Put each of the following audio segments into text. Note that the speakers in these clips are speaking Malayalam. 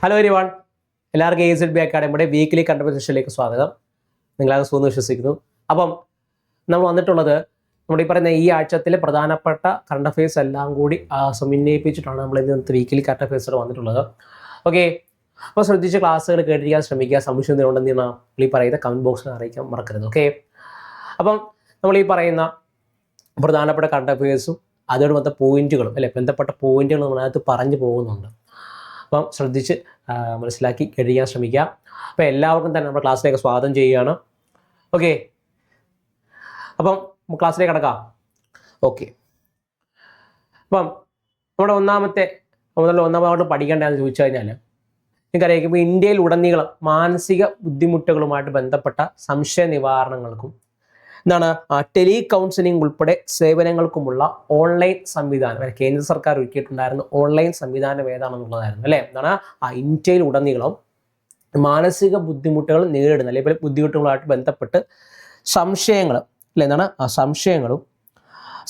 ഹലോ എരിവാൺ എല്ലാവർക്കും എ സെഡ് ബി അക്കാഡമിയുടെ വീക്കിലി കണ്ടപെറ്റേഷനിലേക്ക് സ്വാഗതം. നിങ്ങളത് സുഖം വിശ്വസിക്കുന്നു. അപ്പം നമ്മൾ വന്നിട്ടുള്ളത് നമ്മുടെ ഈ പറയുന്ന ഈ ആഴ്ചത്തിലെ പ്രധാനപ്പെട്ട കറണ്ട് അഫയേഴ്സ് എല്ലാം കൂടി സമന്വയിപ്പിച്ചിട്ടാണ് നമ്മൾ ഇന്നത്തെ വീക്കിലി കറണ്ട് അഫയേഴ്സോട് വന്നിട്ടുള്ളത്. ഓക്കെ അപ്പോൾ ശ്രദ്ധിച്ച് ക്ലാസ്സുകൾ കേട്ടിരിക്കാൻ ശ്രമിക്കുക സംശയം ഉണ്ടെന്ന് ഞാൻ ഈ പറയുന്ന കമന്റ് ബോക്സിൽ അറിയിക്കാൻ മറക്കരുത്. ഓക്കെ അപ്പം നമ്മൾ ഈ പറയുന്ന പ്രധാനപ്പെട്ട കറണ്ട് അഫയേഴ്സും അതോട് പോയിന്റുകളും അല്ലെ ബന്ധപ്പെട്ട പോയിന്റുകൾ നമ്മളതിനകത്ത് പറഞ്ഞു പോകുന്നുണ്ട്. അപ്പം ശ്രദ്ധിച്ച് മനസ്സിലാക്കി കഴിയാൻ ശ്രമിക്കുക അപ്പോൾ എല്ലാവർക്കും തന്നെ നമ്മുടെ ക്ലാസ്സിലേക്ക് സ്വാഗതം ചെയ്യുകയാണ്. ഓക്കെ. അപ്പം ക്ലാസ്സിലേക്ക് കിടക്കാം. ഓക്കെ. അപ്പം നമ്മുടെ ഒന്നാമത്തെ മുതൽ ഒന്നാമതായിട്ട് പഠിക്കേണ്ടതെന്ന് ചോദിച്ചു കഴിഞ്ഞാൽ നിങ്ങൾക്കറിയാം ഇപ്പോൾ ഇന്ത്യയിൽ ഉടനീളം മാനസിക ബുദ്ധിമുട്ടുകളുമായിട്ട് ബന്ധപ്പെട്ട സംശയ നിവാരണങ്ങൾക്കും എന്താണ്? ടെലി കൗൺസിലിംഗ് ഉൾപ്പെടെ സേവനങ്ങൾക്കുമുള്ള ഓൺലൈൻ സംവിധാനം. കേന്ദ്ര സർക്കാർ ഒരുക്കിയിട്ടുണ്ടായിരുന്ന ഓൺലൈൻ സംവിധാനം ഏതാണെന്നുള്ളതായിരുന്നു അല്ലേ? എന്താണ്? ആ ഇന്ത്യയിൽ ഉടനീളം മാനസിക ബുദ്ധിമുട്ടുകൾ നേരിടുന്ന. അല്ലെങ്കിൽ ബുദ്ധിമുട്ടുകളുമായിട്ട് ബന്ധപ്പെട്ട് സംശയങ്ങൾ അല്ലെ എന്താണ്? ആ സംശയങ്ങളും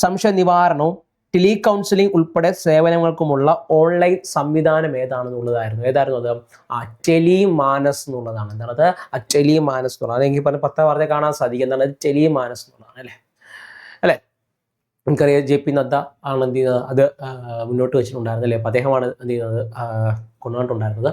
സംശയ നിവാരണവും ടെലി കൗൺസിലിംഗ് ഉൾപ്പെടെ സേവനങ്ങൾക്കുമുള്ള ഓൺലൈൻ സംവിധാനം ഏതാണെന്നുള്ളതായിരുന്നു. ഏതായിരുന്നു അത്? ആ ടെലി മാനസ് എന്നുള്ളതാണ്. എന്താണ് അത് ആ ടെലി മാനസ് എന്നുള്ളത് അതെങ്കിൽ പറഞ്ഞ പത്ത വാർത്ത കാണാൻ സാധിക്കും. എന്താണ്? ടെലി മാനസ് എന്നുള്ളതാണ് അല്ലേ? അല്ലേ? നമുക്കറിയാം ജെ പി നദ്ദ ആണ് എന്ത് ചെയ്യുന്നത് അത് മുന്നോട്ട് വെച്ചിട്ടുണ്ടായിരുന്നത് അല്ലേ? അദ്ദേഹമാണ് എന്ത് ചെയ്യുന്നത് കൊണ്ടുവന്നിട്ടുണ്ടായിരുന്നത്.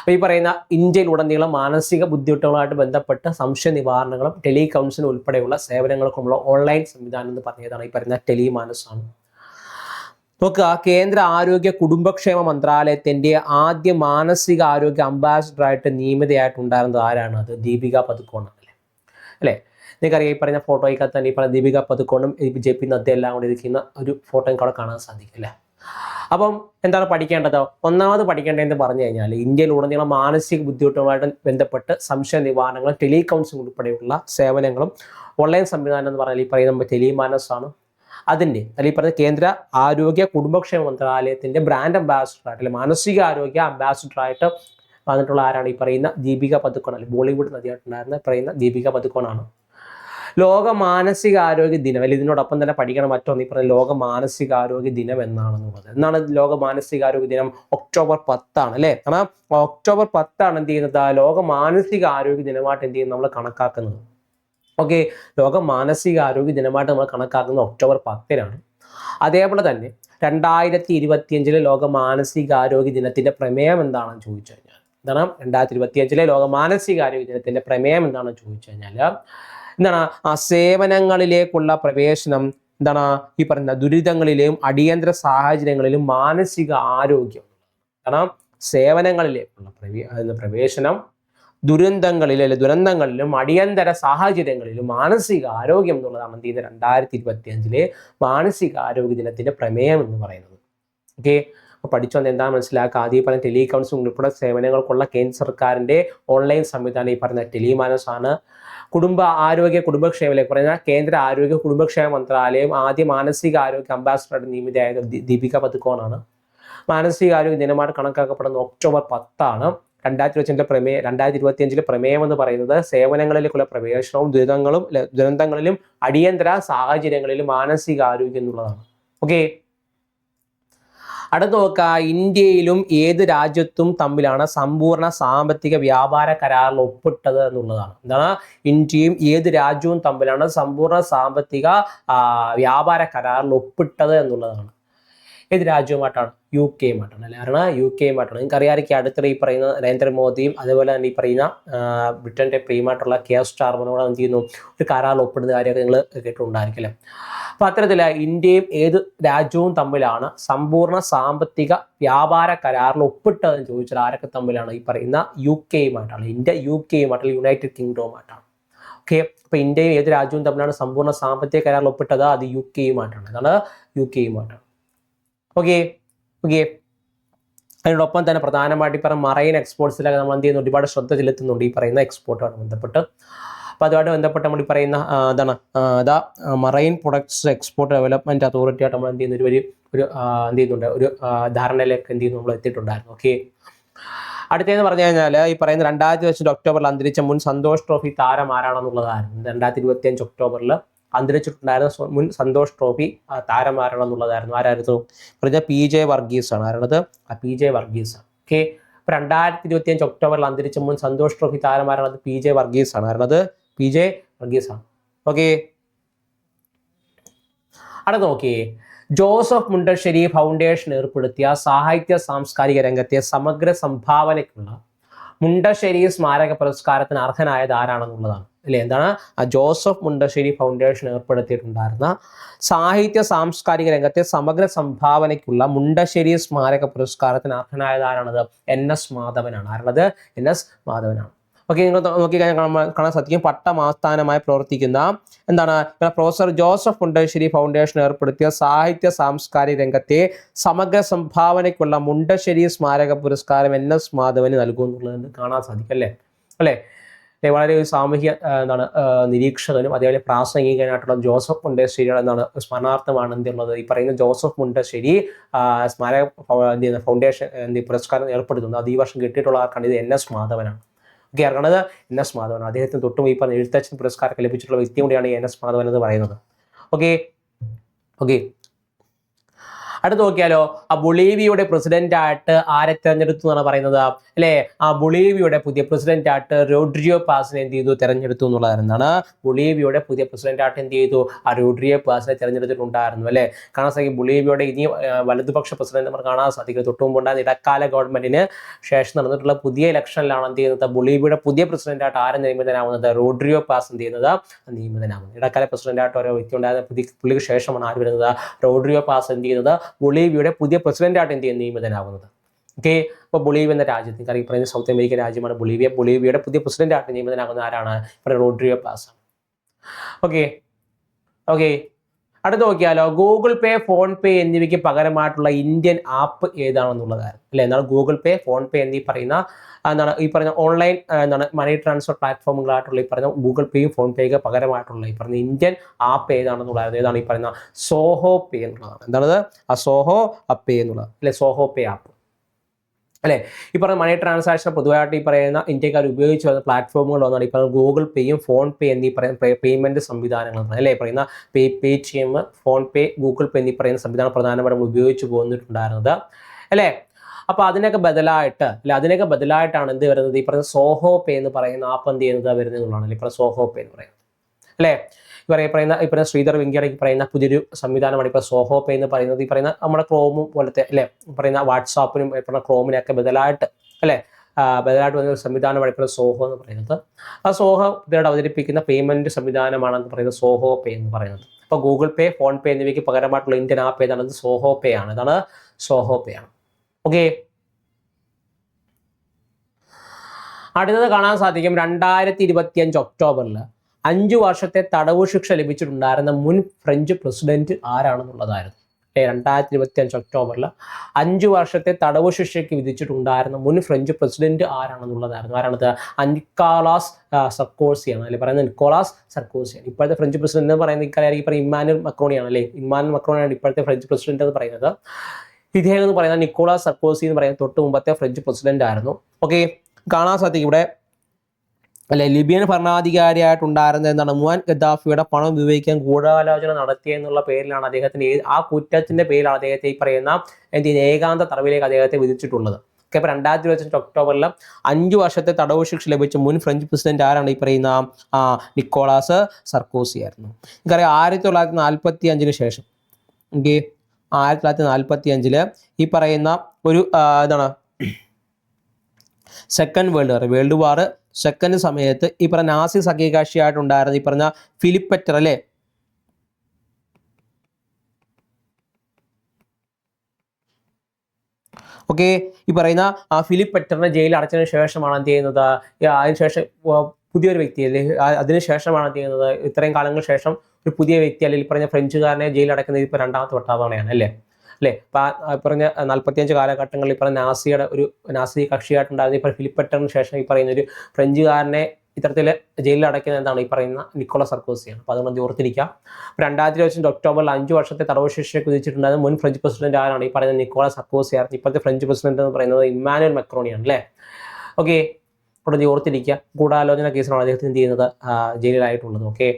അപ്പോൾ ഈ പറയുന്ന ഇന്ത്യയിൽ ഉടനീളം മാനസിക ബുദ്ധിമുട്ടുകളുമായിട്ട് ബന്ധപ്പെട്ട സംശയ നിവാരണങ്ങളും ടെലി കൗൺസിലും ഉൾപ്പെടെയുള്ള സേവനങ്ങൾക്കുമുള്ള ഓൺലൈൻ സംവിധാനം എന്ന് പറഞ്ഞതാണ് ഈ പറയുന്ന ടെലി മാനസ് ആണ്. നോക്കുക കേന്ദ്ര ആരോഗ്യ കുടുംബക്ഷേമ മന്ത്രാലയത്തിന്റെ ആദ്യ മാനസിക ആരോഗ്യ അംബാസിഡറായിട്ട് നിയമിതയായിട്ടുണ്ടായിരുന്നത് ആരാണ്? അത് ദീപിക പതുക്കോണാണ് അല്ലേ? അല്ലേ? നിങ്ങൾക്കറിയാം ഈ പറഞ്ഞ ഫോട്ടോയ്ക്കകത്ത് തന്നെ ഈ പറഞ്ഞ ദീപിക പതുക്കോണും ജെ പി നദ്ദ എല്ലാം കൂടി ഇരിക്കുന്ന ഒരു ഫോട്ടോ എനിക്ക് അവിടെ കാണാൻ സാധിക്കും അല്ലേ? അപ്പം എന്താണ് പഠിക്കേണ്ടത്? ഒന്നാമത് പഠിക്കേണ്ടതെന്ന് പറഞ്ഞു കഴിഞ്ഞാൽ ഇന്ത്യയിൽ ഉടനീളം മാനസിക ബുദ്ധിമുട്ടുമായിട്ട് ബന്ധപ്പെട്ട് സംശയ നിവാരണങ്ങളും ടെലി കൗൺസിലിംഗ് ഉൾപ്പെടെയുള്ള സേവനങ്ങളും ഓൺലൈൻ സംവിധാനം എന്ന് പറഞ്ഞാൽ ഈ പറയുന്ന ടെലിമാനസ് ആണ് അതിന്റെ അല്ലെങ്കിൽ പറഞ്ഞ കേന്ദ്ര ആരോഗ്യ കുടുംബക്ഷേമ മന്ത്രാലയത്തിന്റെ ബ്രാൻഡ് അംബാസിഡർ ആയിട്ട് അല്ലെങ്കിൽ മാനസിക ആരോഗ്യ അംബാസിഡർ ആയിട്ട് വന്നിട്ടുള്ള ആരാണ് ഈ പറയുന്ന ദീപിക പതുക്കോൺ അല്ലെങ്കിൽ ബോളിവുഡ് നദിയായിട്ടുണ്ടായിരുന്ന പറയുന്ന ദീപിക പതുക്കോണാണ് ലോക മാനസികാരോഗ്യ ദിനം അല്ലെങ്കിൽ ഇതിനോടൊപ്പം തന്നെ പഠിക്കണം മറ്റൊന്ന് ഈ പറഞ്ഞ ലോക മാനസികാരോഗ്യ ദിനം എന്നാണെന്നുള്ളത്. എന്നാണ് ലോക മാനസികാരോഗ്യ ദിനം? ഒക്ടോബർ പത്താണ് അല്ലേ? കാരണം ഒക്ടോബർ പത്താണ് എന്ത് ചെയ്യുന്നത്? ലോക മാനസികാരോഗ്യ ദിനമായിട്ട് എന്ത് ചെയ്യുന്നത്? നമ്മൾ കണക്കാക്കുന്നത്. ഓക്കെ ലോക മാനസികാരോഗ്യ ദിനമായിട്ട് നമ്മൾ കണക്കാക്കുന്നത് ഒക്ടോബർ പത്തിനാണ്. അതേപോലെ തന്നെ രണ്ടായിരത്തി ഇരുപത്തിയഞ്ചിലെ ലോക മാനസികാരോഗ്യ ദിനത്തിന്റെ പ്രമേയം എന്താണെന്ന് ചോദിച്ചു കഴിഞ്ഞാൽ എന്താണ്? രണ്ടായിരത്തി ഇരുപത്തിയഞ്ചിലെ ലോക മാനസികാരോഗ്യ ദിനത്തിന്റെ പ്രമേയം എന്താണെന്ന് ചോദിച്ചു കഴിഞ്ഞാൽ എന്താണ്? ആ സേവനങ്ങളിലേക്കുള്ള പ്രവേശനം എന്താണ്? ഈ പറയുന്ന ദുരിതങ്ങളിലെയും അടിയന്തര സാഹചര്യങ്ങളിലും മാനസിക ആരോഗ്യം കാരണം സേവനങ്ങളിലേക്കുള്ള പ്രവേ പ്രവേശനം ദുരന്തങ്ങളിലും അല്ലെ ദുരന്തങ്ങളിലും അടിയന്തര സാഹചര്യങ്ങളിലും മാനസിക ആരോഗ്യം എന്നുള്ളതാണ് എന്ത് ചെയ്യുന്നത് രണ്ടായിരത്തി ഇരുപത്തി അഞ്ചിലെ മാനസിക ആരോഗ്യ ദിനത്തിന്റെ പ്രമേയം എന്ന് പറയുന്നത്. ഓക്കെ പഠിച്ചു വന്ന് എന്താ മനസ്സിലാക്കുക? ആദ്യം പറഞ്ഞ ടെലി കൗൺസിലിംഗ് ഉൾപ്പെടെ സേവനങ്ങൾക്കുള്ള കേന്ദ്ര സർക്കാരിന്റെ ഓൺലൈൻ സംവിധാനം ഈ പറഞ്ഞ ടെലിമാനസ് ആണ് കുടുംബ ആരോഗ്യ കുടുംബക്ഷേമ പറഞ്ഞ കേന്ദ്ര ആരോഗ്യ കുടുംബക്ഷേമ മന്ത്രാലയം ആദ്യ മാനസിക ആരോഗ്യ അംബാസിഡറുടെ നിയമിതയായത് ദീപിക പതുക്കോണാണ് മാനസികാരോഗ്യ ദിനമായിട്ട് കണക്കാക്കപ്പെടുന്ന ഒക്ടോബർ പത്താണ്. രണ്ടായിരത്തി ഇരുപത്തിയഞ്ചിലെ പ്രമേയം രണ്ടായിരത്തി ഇരുപത്തി അഞ്ചിലെ പ്രമേയം എന്ന് പറയുന്നത് സേവനങ്ങളിലേക്കുള്ള പ്രവേശനവും ദുരിതങ്ങളും ദുരന്തങ്ങളിലും അടിയന്തര സാഹചര്യങ്ങളിലും മാനസിക ആരോഗ്യം എന്നുള്ളതാണ്. ഓക്കെ അടുത്ത നോക്കുക ഇന്ത്യയിലും ഏത് രാജ്യത്തും തമ്മിലാണ് സമ്പൂർണ സാമ്പത്തിക വ്യാപാര കരാറിൽ ഒപ്പിട്ടത് എന്നുള്ളതാണ്. എന്താണ്? ഇന്ത്യയും ഏത് രാജ്യവും തമ്മിലാണ് സമ്പൂർണ സാമ്പത്തിക വ്യാപാര കരാറിൽ ഒപ്പിട്ടത് എന്നുള്ളതാണ്. ഏത് രാജ്യവുമായിട്ടാണ്? യു കെയുമായിട്ടാണ് അല്ലെ? കാരണം യു കെയുമായിട്ടാണ് നിങ്ങൾക്ക് അറിയാമായിരിക്കും അടുത്തിടെ ഈ പറയുന്ന നരേന്ദ്രമോദിയും അതേപോലെ തന്നെ ഈ പറയുന്ന ബ്രിട്ടന്റെ പ്രിയമായിട്ടുള്ള കെ സ്റ്റാർമനോട് എന്ത് ചെയ്യുന്നു? ഒരു കരാറിൽ ഒപ്പിടുന്ന കാര്യമൊക്കെ നിങ്ങൾ കേട്ടിട്ടുണ്ടായിരിക്കും അല്ലേ? അപ്പൊ അത്തരത്തിൽ ഇന്ത്യയും ഏത് രാജ്യവും തമ്മിലാണ് സമ്പൂർണ സാമ്പത്തിക വ്യാപാര കരാറിൽ ഒപ്പിട്ടതെന്ന് ചോദിച്ചാൽ ആരൊക്കെ തമ്മിലാണ്? ഈ പറയുന്ന യു കെയുമായിട്ടാണ് ഇന്ത്യ യു കെയുമായിട്ടുള്ള യുണൈറ്റഡ് കിങ്ഡവുമായിട്ടാണ് ഓക്കെ അപ്പൊ ഇന്ത്യയും ഏത് രാജ്യവും തമ്മിലാണ് സമ്പൂർണ സാമ്പത്തിക കരാറിൽ ഒപ്പിട്ടത്? അത് യു കെയുമായിട്ടാണ് അതാണ് യു കെയുമായിട്ടാണ് ഓക്കെ ഓക്കെ അതിനോടൊപ്പം തന്നെ പ്രധാനമായിട്ട് ഈ പറയുന്ന മറൈൻ എക്സ്പോർട്സിലൊക്കെ നമ്മൾ എന്ത് ചെയ്യുന്നു? ഒരുപാട് ശ്രദ്ധ ചെലുത്തുന്നുണ്ട് ഈ പറയുന്ന എക്സ്പോർട്ടുമായി ബന്ധപ്പെട്ട്. അപ്പോൾ അതുമായിട്ട് ബന്ധപ്പെട്ട് നമ്മൾ ഈ പറയുന്ന ഇതാണ് ആ, marine products export development authority ആയിട്ട് നമ്മൾ എന്ത് ചെയ്യുന്ന? ഒരു ഒരു ഒരു എന്ത് ചെയ്യുന്നുണ്ട്? ഒരു ധാരണയിലേക്ക് എന്ത് ചെയ്യുന്നു? നമ്മൾ എത്തിയിട്ടുണ്ടായിരുന്നു. ഓക്കെ അടുത്തതെന്ന് പറഞ്ഞു കഴിഞ്ഞാൽ ഈ പറയുന്ന രണ്ടായിരത്തി വർഷം ഒക്ടോബറിൽ അന്തരിച്ച മുൻ സന്തോഷ് ട്രോഫി താരം ആരാണെന്നുള്ളതായിരുന്നു. രണ്ടായിരത്തി ഇരുപത്തി അഞ്ച് ഒക്ടോബറിൽ അന്തരിച്ചിട്ടുണ്ടായിരുന്ന മുൻ സന്തോഷ് ട്രോഫി താരമാരണം എന്നുള്ളതായിരുന്നു. ആരായിരുന്നു? പ്രജ പി ജെ വർഗീസ് ആണ് ആരാണത് പി ജെ വർഗീസ് ആണ് ഓക്കെ രണ്ടായിരത്തി ഇരുപത്തി അഞ്ച് ഒക്ടോബറിൽ അന്തരിച്ച മുൻ സന്തോഷ് ട്രോഫി താരമാരണത് പി ജെ വർഗീസ് ആണ് കാരണം അത് പി ജെ വർഗീസ് ആണ് ഓക്കെ അവിടെ നോക്കിയേ. ജോസഫ് മുണ്ടശ്ശേരി ഫൗണ്ടേഷൻ ഏർപ്പെടുത്തിയ സാഹിത്യ സാംസ്കാരിക രംഗത്തെ സമഗ്ര സംഭാവനയ്ക്കുള്ള മുണ്ടശ്ശേരി സ്മാരക പുരസ്കാരത്തിന് അർഹനായത് ആരാണെന്നുള്ളതാണ്. അല്ലേ? എന്താണ്? ജോസഫ് മുണ്ടശ്ശേരി ഫൗണ്ടേഷൻ ഏർപ്പെടുത്തിയിട്ടുണ്ടായിരുന്ന സാഹിത്യ സാംസ്കാരിക രംഗത്തെ സമഗ്ര സംഭാവനയ്ക്കുള്ള മുണ്ടശ്ശേരി സ്മാരക പുരസ്കാരത്തിന് അർഹനായത് ആരാണത് എൻ എസ് മാധവനാണ്. ആരാണത്? എൻ എസ് മാധവനാണ്. ഓക്കെ നിങ്ങൾ നോക്കി കാണാൻ സാധിക്കും. പട്ടം ആസ്ഥാനമായി പ്രവർത്തിക്കുന്ന എന്താണ്? പ്രൊഫസർ ജോസഫ് മുണ്ടശ്ശേരി ഫൗണ്ടേഷൻ ഏർപ്പെടുത്തിയ സാഹിത്യ സാംസ്കാരിക രംഗത്തെ സമഗ്ര സംഭാവനയ്ക്കുള്ള മുണ്ടശ്ശേരി സ്മാരക പുരസ്കാരം എൻ എസ് മാധവന് നൽകുമെന്നുള്ളത് കാണാൻ സാധിക്കും അല്ലേ? അല്ലേ? വളരെ ഒരു സാമൂഹ്യ എന്താണ് നിരീക്ഷകനും അതേപോലെ പ്രാസംഗികനായിട്ടുള്ള ജോസഫ് മുണ്ടശ്ശേരിയുടെ എന്താണ് സ്മരണാർത്ഥമാണ് എന്തുള്ളത് ഈ പറയുന്ന ജോസഫ് മുണ്ടശ്ശേരി സ്മാരക ഫൗണ്ടേഷൻ എന്ത് പുരസ്കാരം ഏർപ്പെടുത്തുന്നത് അത് ഈ വർഷം കിട്ടിയിട്ടുള്ള ആർക്കാണ് ഇത് എൻ എസ് മാധവനാണ്. ഓക്കെ ഇറങ്ങുന്നത് എൻ എസ് മാധവൻ അദ്ദേഹത്തിന് തൊട്ടും ഈ പറഞ്ഞ എഴുത്തച്ഛൻ പുരസ്കാരം ലഭിച്ചിട്ടുള്ള വ്യക്തി കൂടിയാണ് എൻ എസ് മാധവൻ എന്ന് പറയുന്നത്. Okay okay. അടുത്ത് നോക്കിയാലോ ആ ബൊളീവിയയുടെ പ്രസിഡന്റ് ആയിട്ട് ആരെ തെരഞ്ഞെടുത്തു എന്നാണ് പറയുന്നത്? അല്ലേ? ആ ബൊളീവിയയുടെ പുതിയ പ്രസിഡന്റ് ആയിട്ട് റോഡ്രിയോ പാസിനെ എന്ത് ചെയ്തു? തെരഞ്ഞെടുത്തു എന്നുള്ളതാണ് ബൊളീവിയയുടെ പുതിയ പ്രസിഡന്റ് ആയിട്ട് എന്ത് ചെയ്തു? ആ റോഡ്രിയോ പാസിനെ തെരഞ്ഞെടുത്തിട്ടുണ്ടായിരുന്നു അല്ലേ? കാണാൻ സാധിക്കും ബൊളീവിയയുടെ ഇനി വലതുപക്ഷ പ്രസിഡന്റ് നമുക്ക് കാണാൻ സാധിക്കും. തൊട്ടു മുമ്പുണ്ടായിരുന്ന ഇടക്കാല ഗവൺമെന്റിന് ശേഷം നടന്നിട്ടുള്ള പുതിയ ഇലക്ഷനിലാണ് എന്ത് ചെയ്യുന്നത്? ബൊളീവിയയുടെ പുതിയ പ്രസിഡന്റ് ആയിട്ട് ആരും നിയമിതനാവുന്നത്? റോഡ്രിയോ പാസ് എന്ത് ചെയ്യുന്നത്? നിയമിതനാവുന്നത്. ഇടക്കാല പ്രസിഡന്റ് ആയിട്ട് ഓരോ വ്യക്തി ഉണ്ടായിരുന്ന പുതിയ പുള്ളിക്ക് ശേഷമാണ് ആര് വരുന്നത്? റോഡ്രിയോ പാസ് എന്ത് ചെയ്യുന്നത്? ബൊളീവിയയുടെ പുതിയ പ്രസിഡന്റ് ആയിട്ട് എന്ത് ചെയ്യുന്നത് നിയമിതനാവുന്നത് ഓക്കെ അപ്പോൾ ബൊളീവിയ എന്ന രാജ്യത്ത് കാരണം ഈ പറയുന്ന സൗത്ത് അമേരിക്കൻ രാജ്യമാണ് ബൊളീവിയ. ബൊളീവിയയുടെ പുതിയ പ്രസിഡന്റ് ആയിട്ട് നിയമിതനാകുന്ന ആരാണ്? ഇവിടെ റോഡ്രിയോ പ്ലാസ. ഓക്കെ ഓക്കെ അടുത്ത് നോക്കിയാലോ ഗൂഗിൾ പേ ഫോൺ പേ എന്നിവയ്ക്ക് പകരമായിട്ടുള്ള ഇന്ത്യൻ ആപ്പ് ഏതാണെന്നുള്ളതായിരുന്നു. അല്ലെ? എന്നാൽ ഗൂഗിൾ പേ ഫോൺ പേ എന്നീ പറയുന്ന എന്താണ് ഈ പറഞ്ഞ ഓൺലൈൻ എന്താണ് മണി ട്രാൻസ്ഫർ പ്ലാറ്റ്ഫോമുകളായിട്ടുള്ള ഈ പറഞ്ഞ ഗൂഗിൾ പേയും ഫോൺ പേയ്ക്ക് പകരമായിട്ടുള്ള ഈ പറഞ്ഞ ഇന്ത്യൻ ആപ്പ് ഏതാണെന്നുള്ളത് ഏതാണ് ഈ പറയുന്ന സോഹോ പേ എന്നുള്ളതാണ്. എന്താണത്? ആ സോഹോ പേ എന്നുള്ളത് അല്ലെ? സോഹോ പേ ആപ്പ് അല്ലെ? ഈ പറഞ്ഞ മണി ട്രാൻസാക്ഷൻ പൊതുവായിട്ട് ഈ പറയുന്ന ഇന്ത്യക്കാർ ഉപയോഗിച്ച് വരുന്ന പ്ലാറ്റ്ഫോമുകൾ ഒന്നാണ് ഈ പറയുന്ന ഗൂഗിൾ പേയും ഫോൺ പേ എന്നീ പറയുന്ന പേയ്മെന്റ് സംവിധാനങ്ങൾ അല്ലെ? പറയുന്ന pay Paytm PhonePe Google pay എന്നീ പറയുന്ന സംവിധാനം പ്രധാനമായിട്ടും ഉപയോഗിച്ച് പോന്നിട്ടുണ്ടായിരുന്നത്. അല്ലേ? അപ്പൊ അതിനൊക്കെ ബദലായിട്ട് അല്ലെ അതിനൊക്കെ ബദലായിട്ടാണ് എന്ത് വരുന്നത്? ഈ പറയുന്ന സോഹോ പേ എന്ന് പറയുന്ന ആപ്പ് എന്ത് ചെയ്യുന്നത്? വരുന്നത് എന്നുള്ളതാണ്. പറയുന്ന സോഹോ പേ എന്ന് പറയുന്നത്. അല്ലേ? ഈ പറയുന്ന ഈ പറയുന്ന ശ്രീധർ വെങ്കിയടയ്ക്ക് പറയുന്ന പുതിയൊരു സംവിധാനമാണ് ഇപ്പോൾ സോഹോ പേ എന്ന് പറയുന്നത്. ഈ പറയുന്ന നമ്മുടെ ക്രോമും പോലത്തെ അല്ലേ? പറയുന്ന വാട്സാപ്പിനും ഈ പറയുന്ന ക്രോമിനൊക്കെ ബദലായിട്ട് അല്ലേ? ബദലായിട്ട് വന്ന ഒരു സംവിധാനമാണ് ഇപ്പോൾ സോഹോ എന്ന് പറയുന്നത്. ആ സോഹോ ഇതിനോട് അവതരിപ്പിക്കുന്ന പേയ്മെന്റ് സംവിധാനമാണെന്ന് പറയുന്നത് സോഹോ പേ എന്ന് പറയുന്നത്. അപ്പോൾ ഗൂഗിൾ പേ ഫോൺ പേ എന്നിവയ്ക്ക് പകരമായിട്ടുള്ള ഇന്ത്യൻ ആപ്പ് ഏതാണ് സോഹോ പേ ആണ്. ഇതാണ് സോഹോ പേ ആണ്. ഓക്കെ അടുത്തത് കാണാൻ സാധിക്കും രണ്ടായിരത്തി ഇരുപത്തി അഞ്ച് ഒക്ടോബറിൽ അഞ്ചു വർഷത്തെ തടവ് ശിക്ഷ ലഭിച്ചിട്ടുണ്ടായിരുന്ന മുൻ ഫ്രഞ്ച് പ്രസിഡന്റ് ആരാണെന്നുള്ളതായിരുന്നു. അല്ലെ രണ്ടായിരത്തി ഇരുപത്തി അഞ്ച് ഒക്ടോബറിൽ അഞ്ചു വർഷത്തെ തടവ് ശിക്ഷയ്ക്ക് വിധിച്ചിട്ടുണ്ടായിരുന്ന മുൻ ഫ്രഞ്ച് പ്രസിഡന്റ് ആരാണെന്നുള്ളതായിരുന്നു. ആരാണത്? നിക്കോളാസ് ആ, സർക്കോസിയാണ് അല്ലെ പറയുന്നത്? നിക്കോളാസ് സർക്കോസിയാണ് ഇപ്പോഴത്തെ ഫ്രഞ്ച് പ്രസിഡന്റ് എന്ന് പറയുന്നത് ഇക്കാലം ഇപ്പം ഇമ്മാനുൽ മക്രോണിയാണ് അല്ലേ ഇമ്മാനുൽ മക്രോണിയാണ് ഇപ്പോഴത്തെ ഫ്രഞ്ച് പ്രസിഡന്റ് എന്ന് പറയുന്നത്. ഇദ്ദേഹം എന്ന് പറയുന്ന നിക്കോളാസ് സർക്കോസി എന്ന് പറയുന്ന തൊട്ട് മുമ്പത്തെ ഫ്രഞ്ച് പ്രസിഡന്റ് ആയിരുന്നു. ഓക്കെ കാണാൻ സാധിക്കും ഇവിടെ. അല്ലെ ലിബിയൻ ഭരണാധികാരിയായിട്ടുണ്ടായിരുന്ന എന്താണ്? മുവാൻ ഗദ്ദാഫിയുടെ പണം ഉപയോഗിക്കാൻ ഗൂഢാലോചന നടത്തിയ എന്നുള്ള പേരിലാണ് അദ്ദേഹത്തിന് ആ കുറ്റത്തിന്റെ പേരിലാണ് അദ്ദേഹത്തെ ഈ പറയുന്ന എന്ത് ഏകാന്ത തടവിലേക്ക് അദ്ദേഹത്തെ വിധിച്ചിട്ടുള്ളത്. ഓക്കെ അപ്പൊ രണ്ടായിരത്തി ഇരുപത്തി ഒക്ടോബറിൽ അഞ്ചു വർഷത്തെ തടവ് ശിക്ഷ ലഭിച്ച മുൻ ഫ്രഞ്ച് പ്രസിഡന്റ് ആരാണ് ഈ പറയുന്ന നിക്കോളാസ് സർക്കോസി ആയിരുന്നു. എനിക്കറിയാം ആയിരത്തി തൊള്ളായിരത്തി നാൽപ്പത്തി അഞ്ചിന് ശേഷം ആയിരത്തി തൊള്ളായിരത്തി നാൽപ്പത്തി അഞ്ചിൽ ഈ പറയുന്ന ഒരു ഇതാണ്. Second world war world war second സമയത്ത് ഈ പറഞ്ഞ നാസി സഖ്യകക്ഷിയായിട്ടുണ്ടായിരുന്ന ഈ പറഞ്ഞ ഫിലിപ്പറ്റർ അല്ലേ? ഓക്കെ ഈ പറയുന്ന ആ ഫിലിപ്പ് പെറ്ററിനെ ജയിലിൽ അടച്ചതിന് ശേഷമാണ് എന്ത് ചെയ്യുന്നത്? അതിനുശേഷം പുതിയൊരു വ്യക്തി അതിനുശേഷമാണ് എന്ത് ചെയ്യുന്നത്? ഇത്രയും കാലങ്ങൾക്ക് ശേഷം ഒരു പുതിയ വ്യക്തി അല്ലെങ്കിൽ പറഞ്ഞ ഫ്രഞ്ചുകാരനെ ജയിലടക്കുന്നത് ഇപ്പോൾ രണ്ടാമത്തെ വട്ടാതവണയാണ് അല്ലേ? അല്ലേ? അപ്പം ആ പറഞ്ഞ നാൽപ്പത്തിയഞ്ച് കാലഘട്ടങ്ങളിൽ പറഞ്ഞ നാസിയുടെ ഒരു നാസി കക്ഷിയായിട്ടുണ്ടായിരുന്ന ഇപ്പോൾ ഫിലിപ്പറ്ററിന് ശേഷം ഈ പറയുന്ന ഒരു ഫ്രഞ്ചുകാരനെ ഇത്തരത്തിൽ ജയിലിൽ അടയ്ക്കുന്നത് എന്താണ് ഈ പറയുന്ന നിക്കോള സർക്കോസിയാണ്. അപ്പോൾ അതുകൊണ്ട് ഓർത്തിരിക്കുക രണ്ടായിരത്തി ഇരുപത്തിരണ്ട് ഒക്ടോബറിൽ അഞ്ച് വർഷത്തെ തടവ് ശിക്ഷയ്ക്ക് വിധിച്ചിട്ടുണ്ടായിരുന്ന മുൻ ഫ്രഞ്ച് പ്രസിഡന്റ് ആരാണ്? ഈ പറയുന്ന നിക്കോള സർക്കോസി ആയിരുന്നു ഇപ്പോഴത്തെ ഫ്രഞ്ച് പ്രസിഡന്റ് എന്ന് പറയുന്നത് ഇമ്മാനുവൽ മെക്രോണിയാണ് അല്ലേ? ഓക്കെ. ഓർത്തിരിക്കുക. ഗൂഢാലോചന കേസിലാണ് അദ്ദേഹത്തിന് എന്ത് ചെയ്യുന്നത്? ജയിലിലായിട്ടുള്ളത്. ഓക്കെ.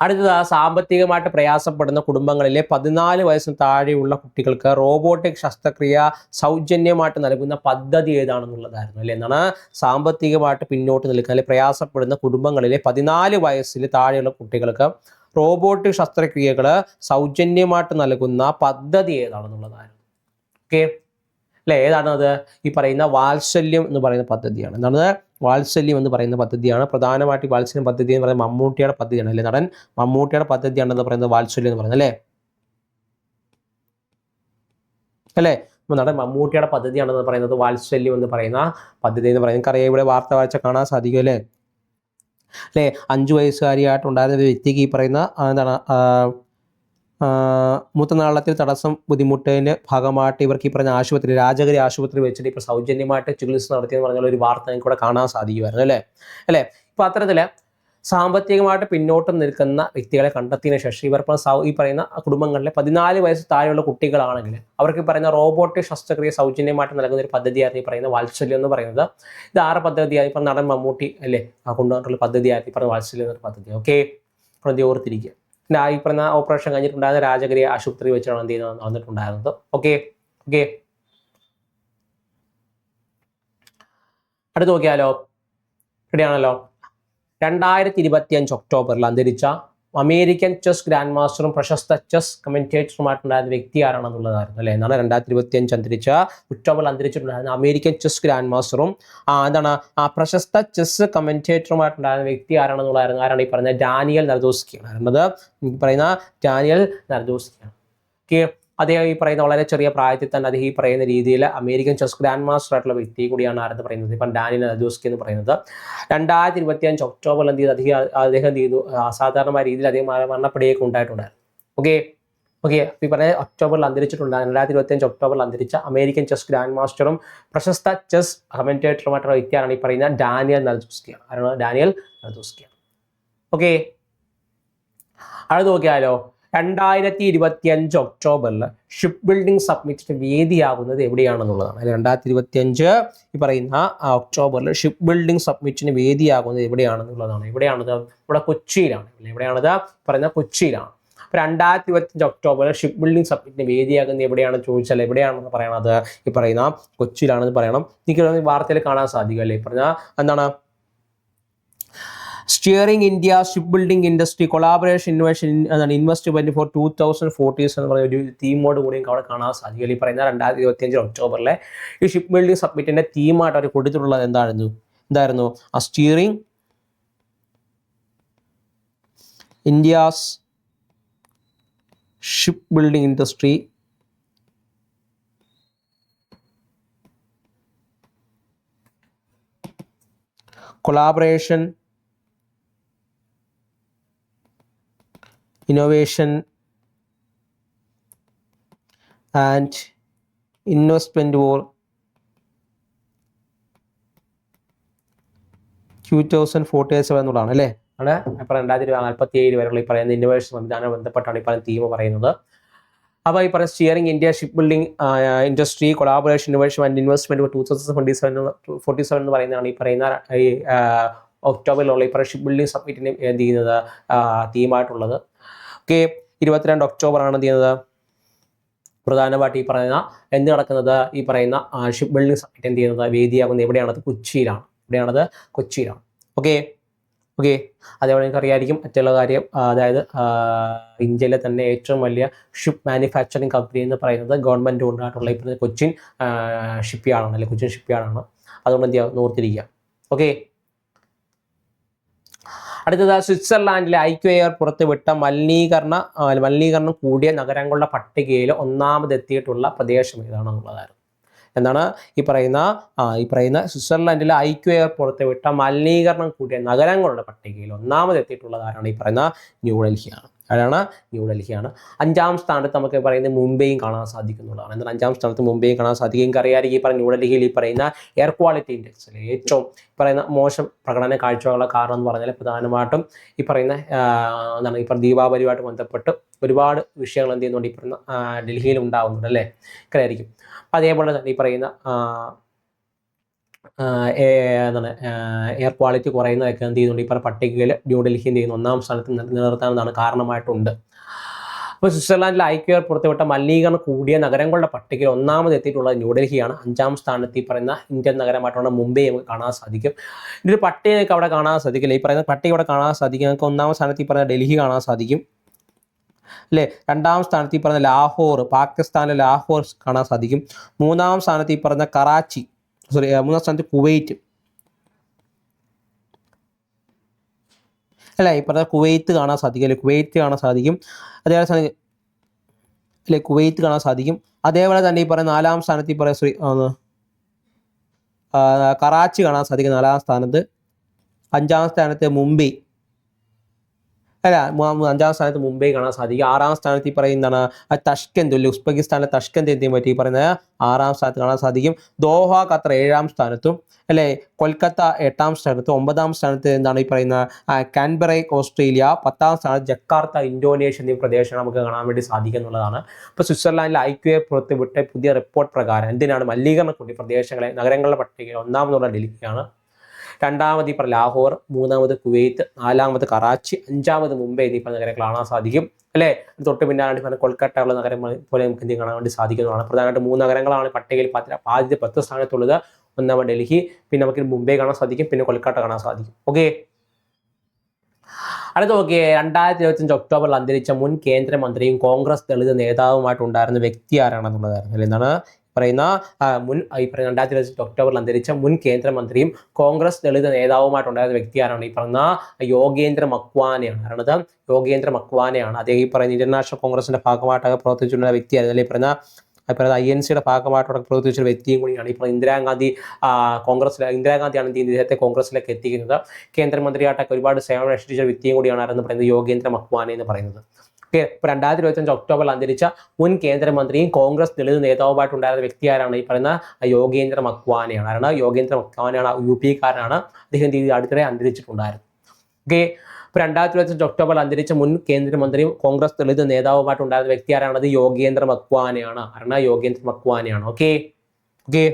അടുത്തത് സാമ്പത്തികമായിട്ട് പ്രയാസപ്പെടുന്ന കുടുംബങ്ങളിലെ പതിനാല് വയസ്സിന് താഴെയുള്ള കുട്ടികൾക്ക് റോബോട്ടിക് ശസ്ത്രക്രിയ സൗജന്യമായിട്ട് നൽകുന്ന പദ്ധതി ഏതാണെന്നുള്ളതായിരുന്നു അല്ലേ? എന്നാണ് സാമ്പത്തികമായിട്ട് പിന്നോട്ട് നിൽക്കുന്ന അല്ലെങ്കിൽ പ്രയാസപ്പെടുന്ന കുടുംബങ്ങളിലെ പതിനാല് വയസ്സിൽ താഴെയുള്ള കുട്ടികൾക്ക് റോബോട്ടിക് ശസ്ത്രക്രിയകൾ സൗജന്യമായിട്ട് നൽകുന്ന പദ്ധതി ഏതാണെന്നുള്ളതായിരുന്നു. ഓക്കെ അല്ലെ? ഏതാണത്? ഈ പറയുന്ന വാത്സല്യം എന്ന് പറയുന്ന പദ്ധതിയാണ്. എന്താണ്? വാത്സല്യം എന്ന് പറയുന്ന പദ്ധതിയാണ്. പ്രധാനമായിട്ട് വാത്സല്യം പദ്ധതി എന്ന് പറയുന്നത് മമ്മൂട്ടിയുടെ പദ്ധതിയാണ് അല്ലെ നടൻ? മമ്മൂട്ടിയുടെ പദ്ധതിയാണെന്ന് പറയുന്നത് വാത്സല്യം എന്ന് പറയുന്നത് അല്ലേ? അല്ലേ? നടൻ മമ്മൂട്ടിയുടെ പദ്ധതിയാണെന്ന് പറയുന്നത് വാത്സല്യം എന്ന് പറയുന്ന പദ്ധതി എന്ന് പറയുന്നത്. നമുക്കറിയാം ഇവിടെ വാർത്ത വായിച്ച കാണാൻ സാധിക്കും അല്ലേ? അല്ലേ? അഞ്ചു വയസ്സുകാരിയായിട്ടുണ്ടായിരുന്ന വ്യക്തിക്ക് ഈ പറയുന്ന എന്താണ് മൂത്രനാളത്തിൽ തടസ്സം ബുദ്ധിമുട്ടിന്റെ ഭാഗമായിട്ട് ഇവർക്ക് ഈ പറഞ്ഞ ആശുപത്രി രാജഗിരി ആശുപത്രി വെച്ചിട്ട് ഇപ്പോൾ സൗജന്യമായിട്ട് ചികിത്സ നടത്തിയെന്ന് പറഞ്ഞുള്ള ഒരു വാർത്ത നിങ്ങൾക്ക് ഇവിടെ കാണാൻ സാധിക്കുമായിരുന്നു അല്ലേ? അല്ലേ? ഇപ്പം അത്തരത്തിൽ സാമ്പത്തികമായിട്ട് പിന്നോട്ട് നിൽക്കുന്ന വ്യക്തികളെ കണ്ടെത്തിയതിനു ശേഷം ഇവർ ഈ പറയുന്ന കുടുംബങ്ങളിലെ പതിനാല് വയസ്സ് താഴെയുള്ള കുട്ടികളാണെങ്കിൽ അവർക്ക് പറയുന്ന റോബോട്ടിക് ശസ്ത്രക്രിയ സൗജന്യമായിട്ട് നൽകുന്ന ഒരു പദ്ധതിയായിരുന്നു ഈ പറയുന്ന വാത്സല്യം എന്ന് പറയുന്നത്. ഇത് ആറ് പദ്ധതിയായി ഇപ്പം നടൻ മമ്മൂട്ടി അല്ലേ? കൊണ്ടുവന്നിട്ടുള്ള പദ്ധതിയായിരുന്നു ഈ പറഞ്ഞ വാത്സല്യം എന്നൊരു പദ്ധതി. ഓക്കെ പ്രതി ഓർത്തിരിക്കുക പിന്നെ ഈ പറഞ്ഞ ഓപ്പറേഷൻ കഴിഞ്ഞിട്ടുണ്ടായിരുന്ന രാജഗിരി ആശുപത്രി വെച്ചാണ് എന്ത് ചെയ്യുന്നത്? വന്നിട്ടുണ്ടായിരുന്നത്. ഓക്കെ ഓക്കെ അടുത്ത് നോക്കിയാലോ? റെഡിയാണല്ലോ രണ്ടായിരത്തി ഇരുപത്തി അഞ്ച് ഒക്ടോബറിൽ അന്തരിച്ച അമേരിക്കൻ ചെസ് ഗ്രാൻഡ് മാസ്റ്ററും പ്രശസ്ത ചെസ് കമന്റേറ്ററുമായിട്ടുണ്ടായിരുന്ന വ്യക്തി ആരാണെന്നുള്ളതായിരുന്നു അല്ലേ? എന്നാണ് രണ്ടായിരത്തി ഇരുപത്തി അഞ്ച് അന്തരിച്ച ഒക്ടോബറിൽ അന്തരിച്ചിട്ടുണ്ടായിരുന്ന അമേരിക്കൻ ചെസ് ഗ്രാൻഡ് മാസ്റ്ററും എന്താണ് ആ പ്രശസ്ത ചെസ് കമന്റേറ്ററുമായിട്ടുണ്ടായിരുന്ന വ്യക്തി ആരാണെന്നുള്ളതായിരുന്നു ആരാണ് ഈ പറഞ്ഞ ഡാനിയൽ നർദോസ്കിയാണ് ഈ പറയുന്ന ഡാനിയൽ നർദോസ്കിയാണ്. ഓക്കെ. അദ്ദേഹം ഈ പറയുന്ന വളരെ ചെറിയ പ്രായത്തിൽ തന്നെ അദ്ദേഹം ഈ പറയുന്ന രീതിയിൽ അമേരിക്കൻ ചെസ് ഗ്രാൻഡ് മാസ്റ്റർ ആയിട്ടുള്ള വ്യക്തി കൂടിയാണ് ആരെന്ന് പറയുന്നത് ഇപ്പം ഡാനിൽ അദോസ്കി എന്ന് പറയുന്നത്. രണ്ടായിരത്തി ഇരുപത്തി അഞ്ച് ഒക്ടോബറിൽ എന്ത് ചെയ്തു? അദ്ദേഹം അദ്ദേഹം എന്ത് ചെയ്തു? അസാധാരണമായ രീതിയിൽ അദ്ദേഹം മര- മരണപ്പെടുകയൊക്കെ ഉണ്ടായിട്ടുണ്ടായിരുന്നു. ഓക്കെ? ഓക്കെ? ഈ പറഞ്ഞ ഒക്ടോബറിൽ അന്തരിച്ചിട്ടുണ്ട് രണ്ടായിരത്തി ഇരുപത്തി അഞ്ച് ഒക്ടോബറിൽ അന്തരിച്ച അമേരിക്കൻ ചെസ് ഗ്രാൻഡ് മാസ്റ്ററും പ്രശസ്ത ചെസ് കമന്റേറ്ററുമായിട്ടുള്ള വ്യക്തിയാണ് ഈ പറയുന്ന ഡാനിയൽ നദോസ്കിയാണ് ആരാണ്? ഡാനിയൽ നദോസ്കിയാണ് ഓക്കെ? അടുത്ത് നോക്കിയാലോ? രണ്ടായിരത്തി ഇരുപത്തി അഞ്ച് ഒക്ടോബറിൽ ഷിപ്പ് ബിൽഡിംഗ് സബ്മിറ്റിന് വേദിയാകുന്നത് എവിടെയാണെന്നുള്ളതാണ്. അതായത് രണ്ടായിരത്തി ഇരുപത്തി അഞ്ച് ഈ പറയുന്ന ഒക്ടോബറിൽ ഷിപ്പ് ബിൽഡിംഗ് സബ്മിറ്റിന് വേദിയാകുന്നത് എവിടെയാണെന്നുള്ളതാണ്. എവിടെയാണത്? ഇവിടെ കൊച്ചിയിലാണ്. എവിടെയാണത്? പറയുന്ന കൊച്ചിയിലാണ്. അപ്പോൾ രണ്ടായിരത്തി ഇരുപത്തി അഞ്ച് ഒക്ടോബറിൽ ഷിപ്പ് ബിൽഡിംഗ് സബ്മിറ്റിന് വേദിയാകുന്നത് എവിടെയാണെന്ന് ചോദിച്ചാൽ എവിടെയാണെന്ന് പറയണത്? ഈ പറയുന്ന കൊച്ചിയിലാണെന്ന് പറയണം. എനിക്ക് വാർത്തയിൽ കാണാൻ സാധിക്കും അല്ലേ പറഞ്ഞാൽ പറഞ്ഞ എന്താണ്? Steering India ship building industry collaboration innovation എന്താണ് investment for two thousand forties എന്ന് പറയുന്ന ഒരു തീമോട് കൂടി അവിടെ കാണാൻ സാധിക്കും. ഈ പറയുന്ന രണ്ടായിരത്തി ഇരുപത്തി അഞ്ച് ഒക്ടോബറിലെ ഈ ഷിപ്പ് ബിൽഡിംഗ് സബ്മിറ്റിന്റെ തീമായിട്ട് അവർ കൊടുത്തിട്ടുള്ളത് എന്തായിരുന്നു? എന്തായിരുന്നു? ആ steering India's ship building industry collaboration innovation and investment forty 2047 എന്നുള്ളതാണ് അല്ലേ? ആണ്. ഇപ്പോൾ രണ്ടായിരത്തി നാൽപ്പത്തി ഏഴ് വരെയുള്ള ഈ പറയുന്ന ഇന്നോവേഷൻ സംവിധാനം ബന്ധപ്പെട്ടാണ് ഈ പറയുന്ന തീം പറയുന്നത്. അപ്പോൾ ഈ പറയുന്ന steering India ship building industry collaboration innovation and investment two thousand twenty seven forty seven എന്ന് പറയുന്നതാണ് ഈ പറയുന്ന ഈ ഒക്ടോബറിലുള്ള ഈ ഷിപ്പ് ബിൽഡിംഗ് സബ്മിറ്റിന് എന്ത് ചെയ്യുന്നത്? തീമായിട്ടുള്ളത്. ഓക്കെ ഇരുപത്തിരണ്ട് ഒക്ടോബർ ആണ് എന്ത് ചെയ്യുന്നത്? പ്രധാനമായിട്ട് ഈ പറയുന്ന എന്ത് നടക്കുന്നത്? ഈ പറയുന്ന ഷിപ്പ് ബിൽഡിംഗ് സബ്മിറ്റ് എന്ത് ചെയ്യുന്നത്? വേദിയാകുന്നത് എവിടെയാണത് കൊച്ചിയിലാണ്. എവിടെയാണത്? കൊച്ചിയിലാണ്. Okay okay. അതേപോലെ നിങ്ങൾക്ക് അറിയായിരിക്കും മറ്റുള്ള കാര്യം അതായത് ഇന്ത്യയിലെ തന്നെ ഏറ്റവും വലിയ ഷിപ്പ് മാനുഫാക്ചറിങ് കമ്പനി എന്ന് പറയുന്നത് ഗവൺമെന്റ് കൊണ്ടായിട്ടുള്ള ഇപ്പോൾ കൊച്ചിൻ ഷിപ്പ് യാർഡാണ് അല്ലെങ്കിൽ കൊച്ചിൻ ഷിപ്പ് യാർഡാണ് അതുകൊണ്ട് എന്ത് ചെയ്യുക? നോർത്തിരിക്കുക. ഓക്കെ. അടുത്തത് സ്വിറ്റ്സർലാൻഡിലെ ഐക്യ എയർ പുറത്തുവിട്ട മലിനീകരണ മലിനീകരണം കൂടിയ നഗരങ്ങളുടെ പട്ടികയിൽ ഒന്നാമതെത്തിയിട്ടുള്ള പ്രദേശം ഏതാണെന്നുള്ളതായിരുന്നു. എന്താണ്? ഈ പറയുന്ന ഈ പറയുന്ന സ്വിറ്റ്സർലാൻഡിലെ ഐക്യ എയർ പുറത്തുവിട്ട മലിനീകരണം കൂടിയ നഗരങ്ങളുടെ പട്ടികയിൽ ഒന്നാമതെത്തിയിട്ടുള്ളതാരാണ് ഈ പറയുന്ന ന്യൂഡൽഹിയാണ് ആരാണ്? ന്യൂഡൽഹിയാണ് അഞ്ചാം സ്ഥാനത്ത് നമുക്ക് പറയുന്നത് മുംബൈയും കാണാൻ സാധിക്കുന്നുള്ളതാണ്. എന്നാൽ അഞ്ചാം സ്ഥാനത്ത് മുംബൈയും കാണാൻ സാധിക്കും. നിങ്ങൾക്ക് അറിയാമായിരിക്കും ഈ പറയുന്ന ന്യൂഡൽഹിയിൽ ഈ പറയുന്ന എയർ ക്വാളിറ്റി ഇൻഡെക്സിൽ ഏറ്റവും പറയുന്ന മോശം പ്രകടന കാഴ്ചകളുടെ കാരണം എന്ന് പറഞ്ഞാൽ പ്രധാനമായിട്ടും ഈ പറയുന്ന എന്താണ് പറയുന്ന ദീപാവലിയുമായിട്ട് ബന്ധപ്പെട്ട് ഒരുപാട് വിഷയങ്ങൾ എന്ത് ചെയ്യുന്നുണ്ട്? ഈ പറയുന്ന ഡൽഹിയിൽ ഉണ്ടാവുന്നുണ്ട് അല്ലേ? ഇത്രയായിരിക്കും അതേപോലെ തന്നെ ഈ പറയുന്ന എന്താണ് എയർ ക്വാളിറ്റി കുറയുന്നതൊക്കെ എന്ത് ചെയ്യുന്നുണ്ട്? പറഞ്ഞ പട്ടികയിൽ ന്യൂഡൽഹി എന്ത് ചെയ്യുന്നു? ഒന്നാം സ്ഥാനത്ത് നില- നിലനിർത്താനെന്നാണ് കാരണമായിട്ടുണ്ട്. അപ്പോൾ സ്വിറ്റ്സർലാൻഡിൽ ഐക്യർ പുറത്തുവിട്ട മലിനീകരണം കൂടിയ നഗരങ്ങളുടെ പട്ടികയിൽ ഒന്നാമത് എത്തിയിട്ടുള്ളത് ന്യൂഡൽഹിയാണ് അഞ്ചാം സ്ഥാനത്ത് ഈ പറയുന്ന ഇന്ത്യൻ നഗരമായിട്ടുള്ള മുംബൈ നമുക്ക് കാണാൻ സാധിക്കും. ഇതിൽ പട്ടിക അവിടെ കാണാൻ സാധിക്കില്ല. ഈ പറയുന്ന പട്ടിക ഇവിടെ കാണാൻ സാധിക്കും. നിങ്ങൾക്ക് ഒന്നാം സ്ഥാനത്ത് ഈ പറയുന്ന ഡൽഹി കാണാൻ സാധിക്കും. അല്ലേ? രണ്ടാം സ്ഥാനത്ത് ഈ പറഞ്ഞ ലാഹോർ പാകിസ്ഥാനിലെ ലാഹോർ കാണാൻ സാധിക്കും. മൂന്നാം സ്ഥാനത്ത് ഈ പറഞ്ഞ കറാച്ചി സോറി മൂന്നാം സ്ഥാനത്ത് കുവൈറ്റ്. അല്ല ഈ പറഞ്ഞ കുവൈത്ത് കാണാൻ സാധിക്കും അല്ലെ? കുവൈത്ത് കാണാൻ സാധിക്കും. അതേപോലെ അല്ലെ? കുവൈത്ത് കാണാൻ സാധിക്കും. അതേപോലെ തന്നെ ഈ പറയുന്ന നാലാം സ്ഥാനത്ത് ഈ പറയുന്ന ശ്രീ കറാച്ചി കാണാൻ സാധിക്കും നാലാം സ്ഥാനത്ത്. അഞ്ചാം സ്ഥാനത്ത് മുംബൈ. അല്ല അഞ്ചാം സ്ഥാനത്ത് മുംബൈ കാണാൻ സാധിക്കും. ആറാം സ്ഥാനത്ത് ഈ പറയുന്നതാണ് തഷ്കന്ത് ഉസ്ബെക്കിസ്ഥാനിലെ തഷ്കന്ത് എന്തിനെ പറ്റി? ഈ പറയുന്ന ആറാം സ്ഥാനത്ത് കാണാൻ സാധിക്കും. ദോഹ ഖത്തർ ഏഴാം സ്ഥാനത്തും അല്ലെ? കൊൽക്കത്ത എട്ടാം സ്ഥാനത്തും ഒമ്പതാം സ്ഥാനത്ത് എന്താണ് ഈ പറയുന്ന കാൻബറ ഓസ്ട്രേലിയ പത്താം സ്ഥാനത്ത് ജക്കാർത്ത ഇന്തോനേഷ്യ എന്നീ പ്രദേശങ്ങൾ നമുക്ക് കാണാൻ വേണ്ടി സാധിക്കും എന്നുള്ളതാണ്. ഇപ്പോൾ ഐക്യ പുറത്ത് പുറത്തുവിട്ട പുതിയ റിപ്പോർട്ട് പ്രകാരം എന്തിനാണ് മലിനീകരണ കൂടി പ്രദേശങ്ങളെ നഗരങ്ങളുടെ പട്ടികയിൽ ഒന്നാമതുള്ള ഡൽഹിയാണ് രണ്ടാമത് ഈ പറഞ്ഞ ലാഹോർ മൂന്നാമത് കുവൈത്ത് നാലാമത് കറാച്ചി അഞ്ചാമത് മുംബൈ എന്നീ പറഞ്ഞ നഗരങ്ങൾ കാണാൻ സാധിക്കും. അല്ലേ? തൊട്ട് പിന്നാലെ പറഞ്ഞ കൊൽക്കത്ത ഉള്ള നഗരം പോലെ നമുക്ക് എന്ത് കാണാൻ വേണ്ടി സാധിക്കുന്നതാണ്. പ്രധാനമായിട്ട് മൂന്ന് നഗരങ്ങളാണ് പട്ടികയിൽ പത്ത് ആദ്യത്തെ പത്ത് സ്ഥാനത്തുള്ളത് ഒന്നാമത് ഡൽഹി പിന്നെ നമുക്ക് മുംബൈ കാണാൻ സാധിക്കും പിന്നെ കൊൽക്കത്ത കാണാൻ സാധിക്കും. ഓക്കെ? അടുത്ത നോക്കിയേ രണ്ടായിരത്തി ഇരുപത്തിയഞ്ച് ഒക്ടോബറിൽ അന്തരിച്ച മുൻ കേന്ദ്രമന്ത്രിയും കോൺഗ്രസ് ദളിത് നേതാവുമായിട്ടുണ്ടായിരുന്ന വ്യക്തി ആരാണെന്നുള്ളതായിരുന്നു. എന്താണ്? പറയുന്ന മുൻ ഈ പറയുന്ന രണ്ടായിരത്തി ഇരുപത്തി ഒക്ടോബറിൽ അന്തരിച്ച മുൻ കേന്ദ്രമന്ത്രിയും കോൺഗ്രസ് ദളിത് നേതാവുമായിട്ടുണ്ടായിരുന്ന വ്യക്തി ആരാണ് ഈ പറയുന്ന യോഗേന്ദ്ര മക്വാനയാണ്. ആരാണത്? യോഗേന്ദ്ര മക്വാനയാണ്. അദ്ദേഹം ഈ പറയുന്ന ഇന്റർനാഷണൽ കോൺഗ്രസിന്റെ ഭാഗമായിട്ടൊക്കെ പ്രവർത്തിച്ചിട്ടുള്ള വ്യക്തിയായിരുന്നു. അല്ലെങ്കിൽ പറയുന്ന അതുപോലെ ഐ എൻ സിയുടെ ഭാഗമായിട്ടൊക്കെ പ്രവർത്തിച്ച വ്യക്തിയും കൂടിയാണ് ഇപ്പോൾ ഇന്ദിരാഗാന്ധി കോൺഗ്രസ്സിലെ ഇന്ദിരാഗാന്ധിയാണ് എന്ത് ഇദ്ദേഹത്തെ കോൺഗ്രസിലേക്ക് എത്തിക്കുന്നത്. കേന്ദ്രമന്ത്രിയായിട്ടൊക്കെ ഒരുപാട് സേവനം അനുഷ്ഠിച്ച വ്യക്തിയും കൂടിയാണ് ആരെന്ന് പറയുന്നത് യോഗേന്ദ്ര മക്വാന എന്ന് പറയുന്നത്. രണ്ടായിരത്തി ഇരുപത്തഞ്ച് ഒക്ടോബർ അന്തരിച്ച മുൻ കേന്ദ്രമന്ത്രിയും കോൺഗ്രസ് ദളിത് നേതാവുമായിട്ടുണ്ടായിരുന്ന വ്യക്തി ആരാണ് ഈ പറയുന്ന യോഗേന്ദ്ര മക്വാനയാണ്. ആരാണ് യോഗേന്ദ്ര മക്വാനയാണ് യു പി കാരനാണ്. അദ്ദേഹം രീതി അടുത്തിടെ അന്തരിച്ചിട്ടുണ്ടായിരുന്നു. ഓക്കെ ഇപ്പോൾ രണ്ടായിരത്തി ഇരുപത്തഞ്ച് ഒക്ടോബറിൽ അന്തരിച്ച മുൻ കേന്ദ്രമന്ത്രിയും കോൺഗ്രസ് ദളിത് നേതാവുമായിട്ടുണ്ടായിരുന്ന വ്യക്തി ആരാണത് യോഗേന്ദ്ര മക്വാനയാണ്. ആരാണ് യോഗേന്ദ്ര മക്വാനയാണ്. ഓക്കെ ഓക്കെ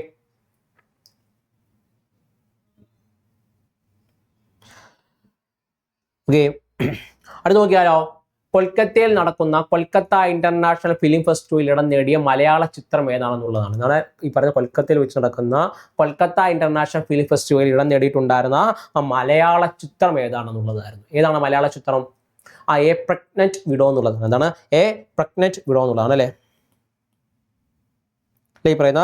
ഓക്കെ അടുത്ത് നോക്കിയാലോ? കൊൽക്കത്തയിൽ നടക്കുന്ന കൊൽക്കത്ത ഇന്റർനാഷണൽ ഫിലിം ഫെസ്റ്റിവലിൽ ഇടം നേടിയ മലയാള ചിത്രം ഏതാണെന്നുള്ളതാണ്. നമ്മുടെ ഈ പറഞ്ഞ കൊൽക്കത്തയിൽ വെച്ച് നടക്കുന്ന കൊൽക്കത്ത ഇന്റർനാഷണൽ ഫിലിം ഫെസ്റ്റിവലിൽ ഇടം നേടിയിട്ടുണ്ടായിരുന്ന മലയാള ചിത്രം ഏതാണെന്നുള്ളതായിരുന്നു. ഏതാണ് മലയാള ചിത്രം? ആ എ പ്രഗ്നന്റ് വിഡോ എന്നുള്ളതാണ്. എന്താണ്? എ പ്രഗ്നന്റ് വിഡോ എന്നുള്ളതാണ് അല്ലേ? അല്ലേ ഈ പറയുന്ന